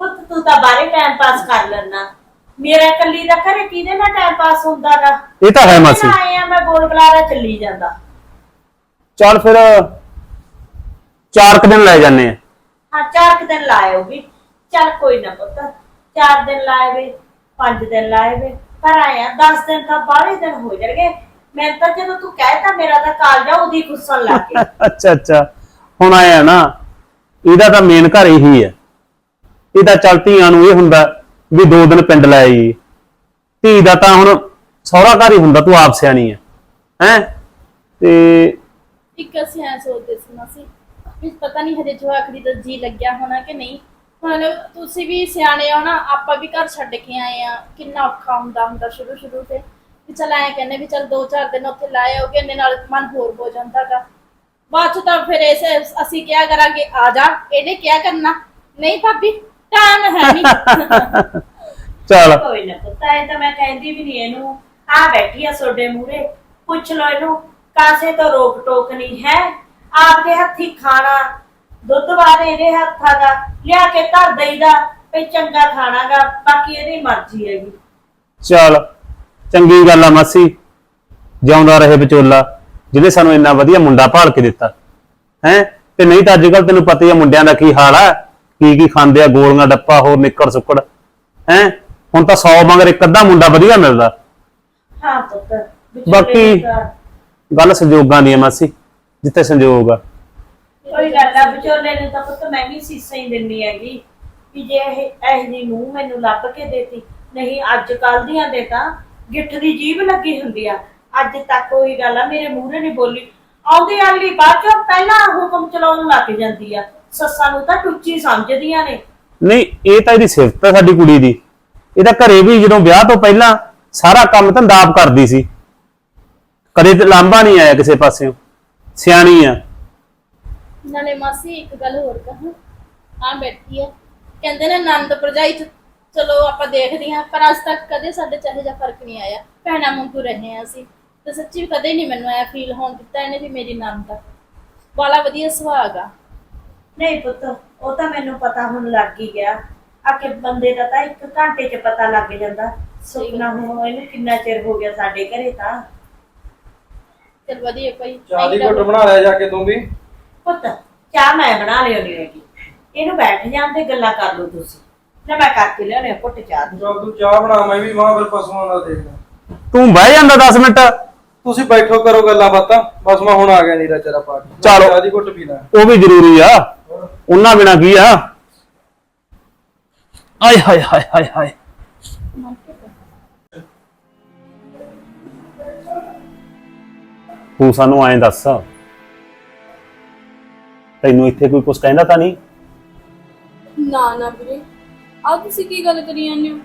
ਪੁੱਤ ਤੂੰ ਤਾਂ ਬਾਹਰੇ ਟਾਈਮ ਪਾਸ ਕਰ ਲੈਣਾ ਮੇਰਾ ਇਕੱਲੀ ਦਾ ਘਰੇ ਕਿਹਦੇ ਨਾਲ ਟਾਈਮ ਪਾਸ ਹੁੰਦਾਗਾ ਇਹ ਤਾਂ ਹੈ ਮਾਸੀ। ਆਏ ਆ? ਮੈਂ ਬੋਲ ਬਲਾਰਾ ਚੱਲੀ ਜਾਂਦਾ। ਚੱਲ ਫਿਰ ਚਾਰ ਕੁ ਦਿਨ ਲੈ ਜਾਂਦੇ ਆ। ਹਾਂ ਚਾਰ ਕੁ ਦਿਨ ਲਾਇਓ ਵੀ। ਚੱਲ ਕੋਈ ਨਾ ਪੁੱਤ ਚਾਰ ਦਿਨ ਲਾਏ ਵੇ ਪੰਜ ਦਿਨ ਲਾਏ ਵੇ ਪਰ ਆਇਆ 10 ਦਿਨ ਤਾਂ ਬਾਹਲੇ ਦਿਨ ਹੋ ਜਾਣਗੇ। ਮੈਂ ਤਾਂ ਜਦੋਂ ਤੂੰ ਕਹਿਤਾ ਮੇਰਾ ਤਾਂ ਕਾਲਜਾ ਉਹਦੀ ਗੁੱਸਣ ਲੱਗ ਗਿਆ। ਅੱਛਾ ਅੱਛਾ। ਹੁਣ ਆਇਆ ਨਾ ਇਹਦਾ ਤਾਂ ਮੇਨ ਘਰ ਇਹੀ ਹੈ ਇਹਦਾ ਚੱਲ ਧੀਆਂ ਨੂੰ ਇਹ ਹੁੰਦਾ ਵੀ ਦੋ ਦਿਨ ਪਿੰਡ ਲੈ ਆਈ। ਧੀ ਦਾ ਤਾਂ ਹੁਣ ਸਹੁਰਾ ਘਰ ਹੀ ਹੁੰਦਾ, ਤੂੰ ਆਪ ਸਿਆਣੀ ਹੈ ਹੈ? ਤੇ ਇੱਕ ਅਸੀਂ ਐ ਸੋਚਦੇ ਸੀ ਮਾਸੀ, ਵੀ ਪਤਾ ਨਹੀਂ ਹਜੇ ਜਵਾਕੜੀ ਦਾ ਜੀ ਲੱਗਿਆ ਹੋਣਾ ਕਿ ਨਹੀਂ। ਹੁਣ ਤੁਸੀਂ ਵੀ ਸਿਆਣੇ ਹੋ ਨਾ, ਆਪਾਂ ਵੀ ਘਰ ਛੱਡ ਕੇ ਆਏ ਆ। ਕਿੰਨਾ ਔਖਾ ਹੁੰਦਾ ਹੁੰਦਾ ਸ਼ੁਰੂ ਸ਼ੁਰੂ ਤੇ। ਵੀ ਚਲ ਐ ਕਹਿੰਦੇ ਵੀ ਚਲ 2-4 ਦਿਨ ਉੱਥੇ ਲਾਏ ਹੋਗੇ ਇਹਨੇ ਨਾਲ ਮਨ ਹੋਰ ਹੋ ਜਾਂਦਾਗਾ ਬਾਅਦ ਚ ਤਾਂ ਫਿਰ ਐਸੇ ਅਸੀਂ ਕਿਆ ਕਰਾਂਗੇ, ਆ ਜਾ, ਇਹਨੇ ਕਿਹਾ ਕਰਨਾ। ਨਹੀਂ ਭਾਬੀ ਟਾਈਮ ਹੈ ਨਹੀਂ ਚੱਲ। ਕੋਈ ਨਾ ਪੁੱਤ ਐ ਤਾਂ ਮੈਂ ਕਹਿੰਦੀ ਵੀ ਨਹੀਂ ਇਹਨੂੰ। ਆ ਬੈਠੀ ਆ ਸੋਡੇ ਮੂਰੇ ਪੁੱਛ ਲੋ ਇਹਨੂੰ ਕਾਸੇ ਤੋਂ ਰੋਕ ਟੋਕ ਨਹੀਂ ਹੈ? ਆਪਦੇ ਹੱਥੀ ਖਾਣਾ ਦੁੱਧ ਵਾਲੇ ਇਹਦੇ ਹੱਥਾਂ ਦਾ ਲਿਆ ਕੇ ਧਰ ਦਈਦਾ ਵੀ ਚੰਗਾ ਖਾਣਾਗਾ ਬਾਕੀ ਇਹਦੀ ਮਰਜ਼ੀ ਹੈਗੀ। ਚੱਲ ਚੰਗੀ ਗੱਲ ਆ ਮਾਸੀ। ਜਿਉਂਦਾ ਰਹੇ ਵਿਚੋਲਾ ਜਿਹਨੇ ਸਾਨੂੰ ਇੰਨਾ ਵਧੀਆ ਮੁੰਡਾ ਭਾਲ ਕੇ ਦਿੱਤਾ। ਹੈ? ਤੇ ਨਹੀਂ ਤਾਂ ਅੱਜ ਕੱਲ ਤੈਨੂੰ ਪਤਾ ਹੀ ਆ ਮੁੰਡਿਆਂ ਦਾ ਕੀ ਹਾਲ ਆ। ਕੀ ਕੀ ਖਾਂਦੇ ਆ ਗੋਲੀਆਂ ਡੱਪਾ ਹੋਰ ਨਿੱਕੜ ਸੁੱਕੜ। ਹੈ? ਹੁਣ ਤਾਂ 100 ਮਗਰ ਇੱਕ ਅੱਧਾ ਮੁੰਡਾ ਵਧੀਆ ਮਿਲਦਾ। ਹਾਂ ਪੁੱਤ ਵਿਚੋਲੇ ਬਾਕੀ- ਦਾ ਗੱਲ ਸੰਜੋਗਾਂ ਦੀ ਆ ਮਾਸੀ ਜਿੱਥੇ ਸੰਜੋਗ ਆ। ਕੋਈ ਗੱਲ ਆ ਵਿਚੋਲੇ ਨੂੰ ਤਾਂ ਪੁੱਤ ਮੈਂ ਵੀ ਸੀਸਾਂ ਹੀ ਦਿੰਨੀ ਹੈਗੀ ਕਿ ਜੇ ਇਹ ਇਹ ਜੀ ਨੂੰ ਮੈਨੂੰ ਲੱਭ ਕੇ ਦੇਤੀ। ਨਹੀਂ ਅੱਜ ਕੱਲ ਦੀਆਂ ਦੇ ਤਾਂ ਗਿੱਠ ਦੀ ਜੀਭ ਲੱਗੀ ਹੁੰਦੀ ਆ। ਅੱਜ ਤੱਕ ਉਹੀ ਗੱਲ ਆ ਮੇਰੇ ਮੂਹਰੇ ਨਹੀਂ ਬੋਲੀ। ਆਉਂਦੀ ਅਗਲੀ ਬਾਅਦ ਚੋਂ ਪਹਿਲਾਂ ਹੁਕਮ ਚਲਾਉਣ ਲੱਗ ਜਾਂਦੀ ਆ। ਸੱਸਾਂ ਨੂੰ ਤਾਂ ਟੁੱਚੀ ਸਮਝਦੀਆਂ ਨੇ। ਨਹੀਂ ਇਹ ਤਾਂ ਇਹਦੀ ਸਿਫਤ ਆ ਸਾਡੀ ਕੁੜੀ ਦੀ। ਇਹਦਾ ਘਰੇ ਵੀ ਜਦੋਂ ਵਿਆਹ ਤੋਂ ਪਹਿਲਾਂ ਸਾਰਾ ਕੰਮ ਧੰਦਾ ਆਪ ਕਰਦੀ ਸੀ। ਕਦੇ ਤੇ ਲਾਂਭਾ ਨਹੀਂ ਆਇਆ ਕਿਸੇ ਪਾਸਿਓਂ। ਸਿਆਣੀ ਆ। ਨਾਲੇ ਮਾਸੀ ਇੱਕ ਗੱਲ ਹੋਰ ਕਹਾਂ। ਆ ਬੈਠੀ ਹੈ ਕਹਿੰਦੇ ਨੇ ਨੰਦ ਭਰਜਾਈ ਚ ਚਲੋ ਆਪਾਂ ਦੇਖਦੇ ਹਾਂ ਪਰ ਅੱਜ ਤੱਕ ਕਦੇ ਸਾਡੇ ਚਾਹੇ ਫ਼ਰਕ ਨਹੀਂ ਆਇਆ। ਭੈਣਾਂ ਵਾਂਗੂ ਰਹੇ ਅਸੀਂ। ਤੇ ਸੱਚੀ ਕਦੇ ਨਹੀਂ ਮੈਨੂੰ ਐ ਫੀਲ ਹੋਣ ਦਿੱਤਾ ਇਹਨੇ ਵੀ ਮੇਰੀ ਨੰਦ ਆ ਬਾਲਾ ਵਧੀਆ ਸੁਭਾਅ ਆ ਨਹੀਂ ਪੁੱਤ ਉਹ ਤਾਂ ਮੈਨੂੰ ਪਤਾ ਹੁਣ ਲੱਗ ਹੀ ਗਿਆ। ਆ ਕਿ ਬੰਦੇ ਦਾ ਤਾਂ ਇੱਕ ਘੰਟੇ 'ਚ ਪਤਾ ਲੱਗ ਜਾਂਦਾ। ਸੁਪਨਾ ਹੁਣ ਇਹਨੂੰ ਕਿੰਨਾ ਚਿਰ ਹੋ ਗਿਆ ਸਾਡੇ ਘਰੇ ਤਾਂ। ਚਲ ਵਧੀਆ ਭਾਈ ਚਾਹ ਦੀ ਘੁੱਟ ਬਣਾ ਲਿਆ ਜਾ ਕੇ ਤੂੰ ਵੀ। ਪੁੱਤ ਚਾਹ ਮੈਂ ਬਣਾ ਲਿਆਉਣੀ ਹੈਗੀ। ਇਹਨੂੰ ਬੈਠ ਜਾਣ ਤੇ ਗੱਲਾਂ ਕਰ ਲਓ ਤੁਸੀਂ। ਨਾ ਮੈਂ ਕਰਕੇ ਲਿਆਉਣੀ ਆ ਘੁੱਟ ਚਾਹ ਦੀ। ਚੱਲ ਤੂੰ ਚਾਹ ਬਣਾ ਮੈਂ ਵੀ ਮਾਂ ਫਿਰ ਪਸ਼ੂਆਂ ਦਾ ਦੇਖਦਾ ਤੂੰ ਬਹਿ ਜਾਂਦਾ 10 ਮਿੰਟ। ਤੁਸੀਂ ਬੈਠੋ ਕਰੋ ਗੱਲਾਂ ਬਾਤਾਂ। ਬਸ ਮੈਂ ਹੁਣ ਆ ਗਿਆ ਨੀਰਾ ਚਰਾ ਪਾ ਕੇ ਚਲੋ। ਚਾਹ ਦੀ ਘੁੱਟ ਪੀ ਲੈ। ਉਹ ਵੀ ਜ਼ਰੂਰੀ ਆ। ਉਹਨਾਂ ਬਿਨਾ ਕੀ ਆ? ਆਏ ਹਾਏ ਹਾਏ ਹਾਏ ਹਾਏ। ਤੂੰ ਸਾਨੂੰ ਐਂ ਦੱਸ। ਤੈਨੂੰ ਇੱਥੇ ਕੋਈ ਕੁਝ ਕਹਿੰਦਾ ਤਾਂ ਨਹੀਂ? ਨਾ ਨਾ ਵੀਰੇ। ਆ ਤੁਸੀਂ ਕੀ ਗੱਲ ਕਰੀ ਜਾਂਦੇ ਹੋ?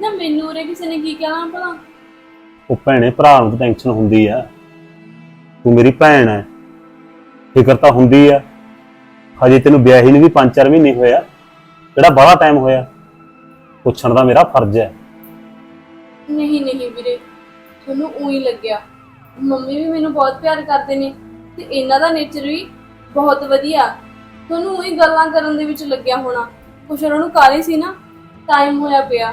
ਨਾ ਮੈਨੂੰ ਉਰੇ ਕਿਸੇ ਨੇ ਕੀ ਕਹਿਣਾ ਭਲਾ? ਉਹ ਭੈਣੇ ਭਰਾ ਨੂੰ ਟੈਨਸ਼ਨ ਹੁੰਦੀ ਆ। ਤੂੰ ਮੇਰੀ ਭੈਣ ਹੈ ਫਿਕਰ ਤਾਂ ਹੁੰਦੀ ਆ। ਹਜੇ ਤੈਨੂੰ ਵਿਆਹੀ ਨੂੰ ਵੀ 5-4 ਮਹੀਨੇ ਹੋਇਆ ਜਿਹੜਾ ਬੜਾ ਟਾਈਮ ਹੋਇਆ, ਪੁੱਛਣ ਦਾ ਮੇਰਾ ਫਰਜ਼ ਹੈ। ਨਹੀਂ ਨਹੀਂ ਵੀਰੇ, ਤੁਹਾਨੂੰ ਉਹੀ ਲੱਗਿਆ। ਮੰਮੀ ਵੀ ਮੈਨੂੰ ਬਹੁਤ ਪਿਆਰ ਕਰਦੇ ਨੇ ਤੇ ਇਹਨਾਂ ਦਾ ਨੇਚਰ ਵੀ ਬਹੁਤ ਵਧੀਆ। ਤੁਹਾਨੂੰ ਉਹੀ ਗੱਲਾਂ ਕਰਨ ਦੇ ਵਿੱਚ ਲੱਗਿਆ ਹੋਣਾ। ਕੁਛ ਉਹਨਾਂ ਨੂੰ ਕਾਲੀ ਸੀ ਨਾ ਟਾਈਮ ਹੋਇਆ ਪਿਆ।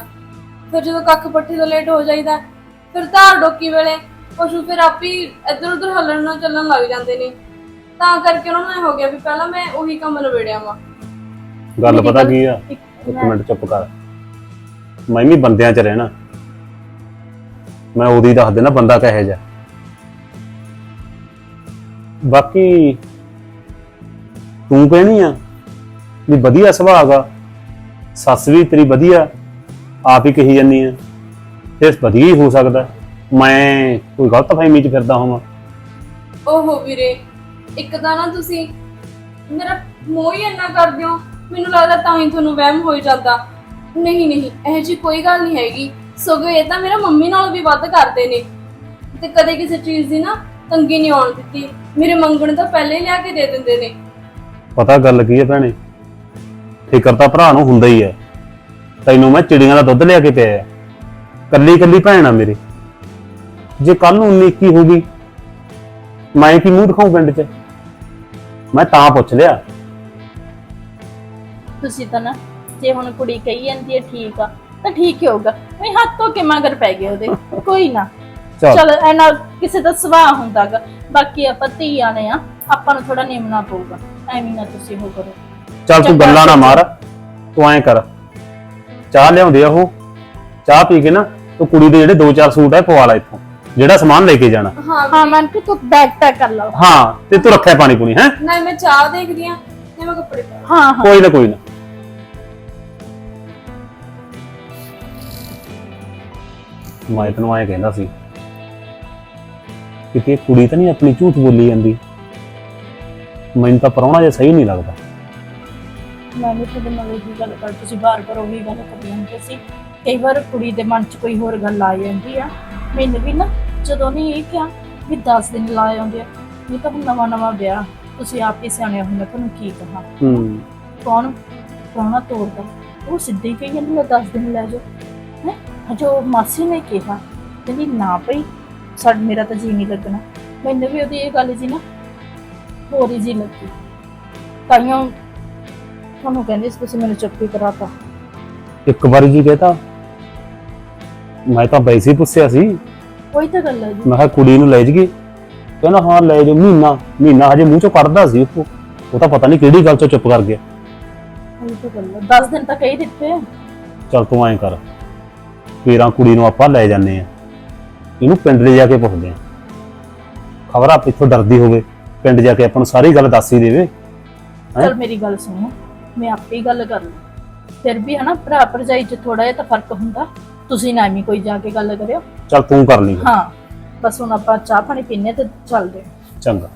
ਫਿਰ ਜਦੋਂ ਕੱਖ ਪੱਠੇ ਤੋਂ ਲੇਟ ਹੋ ਜਾਈਦਾ, ਫਿਰ ਧਾਰ ਡੋਕੀ ਵੇਲੇ, ਪਸ਼ੂ ਫਿਰ ਆਪੀ ਇੱਧਰ ਉੱਧਰ ਹੱਲਣ ਨਾਲ ਚੱਲਣ ਲੱਗ ਜਾਂਦੇ ਨੇ। ਤਾਂ ਕਰਕੇ ਉਹਨਾਂ ਨੂੰ ਇਹ ਹੋ ਗਿਆ ਵੀ ਪਹਿਲਾਂ ਮੈਂ ਉਹੀ ਕੰਮ ਨਿਬੇੜਿਆ ਵਾਂ। ਗੱਲ ਪਤਾ ਕੀ ਆ? ਇੱਕ ਮਿੰਟ। ਚੁੱਪ ਕਰ। ਮੈਂ ਵੀ ਬੰਦਿਆਂ 'ਚ ਰਹਿਣਾ। ਮੈਂ ਉਹਦੀ ਦੱਸ ਦੇਣਾ ਬੰਦਾ ਕਹੇ ਜਾ ਬਾਕੀ ਤੂੰ ਕਹਿਣੀ ਆ ਵੀ ਵਧੀਆ ਸੁਭਾਅ ਗਾ ਸੱਸ ਵੀ ਤੇਰੀ ਵਧੀਆ ਆਪ ਹੀ ਕਹੀ ਜਾਨੀ ਆ। ਫਿਰ ਵਧੀਆ ਹੀ ਹੋ ਸਕਦਾ। ਮੈਂ ਕੋਈ ਗਲਤ ਫਹਿਮੀ 'ਚ ਫਿਰਦਾ ਹੋਵਾਂ। ਓਹੋ ਵੀਰੇ। ਇੱਕ ਤਾਂ ਨਾ ਤੁਸੀਂ ਮੇਰਾ ਮੋਹ ਹੀ ਇੰਨਾ ਕਰਦੇ ਹੋ, ਮੈਨੂੰ ਲੱਗਦਾ ਤਾਂ ਹੀ ਤੁਹਾਨੂੰ ਵਹਿਮ ਹੋਈ ਜਾਂਦਾ। ਨਹੀਂ ਨਹੀਂ, ਇਹ ਜੀ ਕੋਈ ਗੱਲ ਨਹੀਂ ਹੈਗੀ। ਸਗੋਂ ਇਹ ਤਾਂ ਮੇਰਾ ਮੰਮੀ ਨਾਲੋਂ ਵੀ ਵੱਧ ਕਰਦੇ ਨੇ। ਤੇ ਕਦੇ ਕਿਸੇ ਚੀਜ਼ ਦੀ ਨਾ ਤੰਗੀ ਨਹੀਂ ਆਉਣ ਦਿੱਤੀ। ਮੇਰੇ ਮੰਗਣ ਤੋਂ ਪਹਿਲੇ ਲਿਆ ਕੇ ਦੇ ਦਿੰਦੇ ਨੇ। ਪਤਾ ਗੱਲ ਕੀ ਹੈ ਭੈਣੇ? ਫਿਕਰ ਤਾਂ ਭਰਾ ਨੂੰ ਹੁੰਦਾ ਹੀ ਹੈ। ਤੈਨੂੰ ਮੈਂ ਚਿੜੀਆਂ ਦਾ ਦੁੱਧ ਲਿਆ ਕੇ ਪਿਆ ਕੱਲੀ ਕੱਲੀ ਭੈਣ ਆ ਮੇਰੀ। ਜੇ ਕੱਲ ਨੂੰ 19 ਹੋ ਗਈ ਮੈਂ ਕੀ ਮੂੰਹ ਦਿਖਾਉਂ ਪਿੰਡ 'ਚ? ਮੈਂ ਤਾਂ ਪੁੱਛ ਲਿਆ। ਤੁਸੀਂ ਤਾਂ ਨਾ ਜੇ ਹੁਣ ਕੁੜੀ ਕਹੀ ਜਾਂਦੀ ਹੈ ਠੀਕ ਆ ਤਾਂ ਠੀਕ ਹੀ ਹੋਊਗਾ। ਮੈਂ ਹੱਥ ਧੋ ਕੇ ਮਗਰ ਪੈ ਗਏ ਉਹਦੇ। ਕੋਈ ਨਾ। ਚੱਲ। ਚਲ ਐਨਾ ਕਿਸੇ ਦਾ ਸੁਭਾਅ ਹੁੰਦਾਗਾ। ਬਾਕੀ ਆਪਾਂ ਧੀਆਂ ਨੇ ਆ ਆਪਾਂ ਨੂੰ ਥੋੜਾ ਨਿਮਣਾ ਪਊਗਾ। ਐਵੇਂ ਨਾ ਤੁਸੀਂ ਉਹ ਕਰੋ। ਚੱਲ ਤੂੰ ਗੱਲਾਂ ਨਾ। ਮਾਰ। ਤੂੰ ਐਂ ਕਰ। ਚਾਹ ਲਿਆਉਂਦੇ ਆ ਉਹ। ਚਾਹ ਪੀ ਕੇ ਨਾ ਤੂੰ ਕੁੜੀ ਦੇ ਜਿਹੜੇ ਦੋ ਚਾਰ ਸੂਟ ਆ ਪਵਾ ਲੈ ਇੱਥੋਂ। ਜਿਹੜਾ ਸਮਾਨ ਲੈ ਕੇ ਜਾਣਾ। ਹਾਂ ਹਾਂ ਵੀਰੇ। ਮਨ ਕਿ ਤੂੰ ਬੈਗ ਪੈਕ ਕਰ ਲਓ ਹਾਂ ਤੇ ਤੂੰ ਰੱਖਿਆ ਪਾਣੀ ਪੂਣੀ ਹੈ? ਨਹੀਂ ਮੈਂ ਚਾਹ ਦੇਖਦੀ ਆ ਨਹੀਂ ਮੈਂ ਕੱਪੜੇ ਪਾ ਹਾਂ ਹਾਂ। ਕੋਈ ਨਾ ਕੋਈ ਨਾ। ਮੈਂ ਤੈਨੂੰ ਐਂ ਕਹਿੰਦਾ ਸੀ ਕਿ ਤੇ ਕੁੜੀ ਤਾਂ ਨਹੀਂ ਆਪਣੀ ਝੂਠ ਬੋਲੀ ਜਾਂਦੀ। ਮੈਨੂੰ ਤਾਂ ਪਰਉਣਾ ਜਿਹਾ ਸਹੀ ਨਹੀਂ ਲੱਗਦਾ। ਮੈਂ ਵੀ ਤੁਹਾਡੇ ਨਾਲ ਗੱਲ ਕਰ ਤੁਸੀਂ ਬਾਰ ਬਾਰ ਉਹੀ ਗੱਲ ਕਰੀ ਜਾਂਦੇ ਸੀ। ਕਈ ਵਾਰ ਕੁੜੀ ਦੇ ਮਨ 'ਚ ਕੋਈ ਹੋਰ ਗੱਲ ਆ ਜਾਂਦੀ ਆ। ਮੈਨੂੰ ਵੀ ਨਾ ਜਦੋਂ ਨੇ ਇਹ ਕਿਹਾ ਵੀ 10 ਦਿਨ ਲਾ ਆਉਂਦੇ ਆ ਇਹ ਤਾਂ ਨਵਾਂ ਨਵਾਂ ਵਿਆਹ ਤੁਸੀਂ ਆਪ ਹੀ ਸਿਆਣੇ ਹੋ ਮੈਂ ਤੁਹਾਨੂੰ ਕੀ ਕਹਾਂ? ਹੂੰ। ਕੌਣ? ਕੌਣਾ ਤੋੜਦਾ ਉਹ ਸਿੱਧੇ ਹੀ ਕਹੀ ਜਾਂਦੀ ਮੈਂ 10 ਦਿਨ ਲੈ ਜਾਓ। ਹੈ? ਜੋ ਮਾਸੀ ਨੇ ਕਿਹਾ ਕਹਿੰਦੀ ਨਾ ਭਈ ਸਾਡ ਮੇਰਾ ਤਾਂ ਜੀ ਨਹੀਂ ਲੱਗਣਾ। ਮੈਨੂੰ ਵੀ ਉਹਦੀ ਇਹ ਗੱਲ ਜੀ ਨਾ ਹੋਰ ਹੀ ਜੀ ਲੱਗੀ। ਤਾਈਓ ਤੁਹਾਨੂੰ ਕਹਿੰਦੇ ਸੀ ਤੁਸੀਂ ਮੈਨੂੰ ਚੁੱਪ ਕਰਾਤਾ। ਇੱਕ ਵਾਰੀ ਜੀ ਕਹਤਾ। ਮੈਂ ਤਾਂ ਵੈਸੇ ਹੀ ਪੁੱਛਿਆ ਸੀ। ਕੋਈ ਤਾਂ ਗੱਲ ਹੈ ਜੀ। ਮੈਂ ਕਿਹਾ ਕੁੜੀ ਨੂੰ ਲੈ ਜਗੀ ਕਹਿੰਦਾ ਹਾਂ ਲੈ ਜਾ ਮਹੀਨਾ ਮਹੀਨਾ ਹਜੇ ਮੂੰਹ ਚੋਂ ਕੱਢਦਾ ਸੀ ਉਹ ਉਹ ਤਾਂ ਪਤਾ ਨਹੀਂ ਕਿਹੜੀ ਗੱਲ ਤੋਂ ਚੁੱਪ ਕਰ ਗਿਆ। ਕੋਈ ਤਾਂ ਗੱਲ ਹੈ 10 ਦਿਨ ਤਾਂ ਕਹੀ ਦਿੱਤੇ ਆ। ਚੱਲ ਤੂੰ ਐਂ ਕਰ ਫੇਰਾਂ ਕੁੜੀ ਨੂੰ ਆਪਾਂ ਲੈ ਜਾਂਦੇ ਆ। ਇਹਨੂੰ ਪਿੰਡ ਲੈ ਜਾ ਕੇ ਪੁੱਛਦੇ ਆ। ਖਬਰ ਆਪ ਇੱਥੋਂ ਡਰਦੀ ਹੋਵੇ ਪਿੰਡ ਜਾ ਕੇ ਆਪਾਂ ਨੂੰ ਸਾਰੀ ਗੱਲ ਦੱਸ ਹੀ ਦੇਵੇ। ਹੈਂ? ਚਲ ਮੇਰੀ ਗੱਲ ਸੁਣੋ ਮੈਂ ਆਪੇ ਹੀ ਗੱਲ ਕਰ ਲਵਾਂ ਫਿਰ ਵੀ ਹਨਾ ਭਰਾ ਭਰਜਾਈ 'ਚ ਥੋੜਾ ਜਿਹਾ ਤਾਂ ਫ਼ਰਕ ਹੁੰਦਾ। ਤੁਸੀਂ ਨਾ ਐਵੇਂ ਕੋਈ ਜਾ ਕੇ ਗੱਲ ਕਰਿਓ। ਚੱਲ ਤੂੰ ਕਰ ਲਈ ਹਾਂ ਬਸ ਹੁਣ ਆਪਾਂ ਚਾਹ ਪਾਣੀ ਪੀਨੇ ਤੇ ਚੱਲਦੇ ਹਾਂ। ਚੰਗਾ।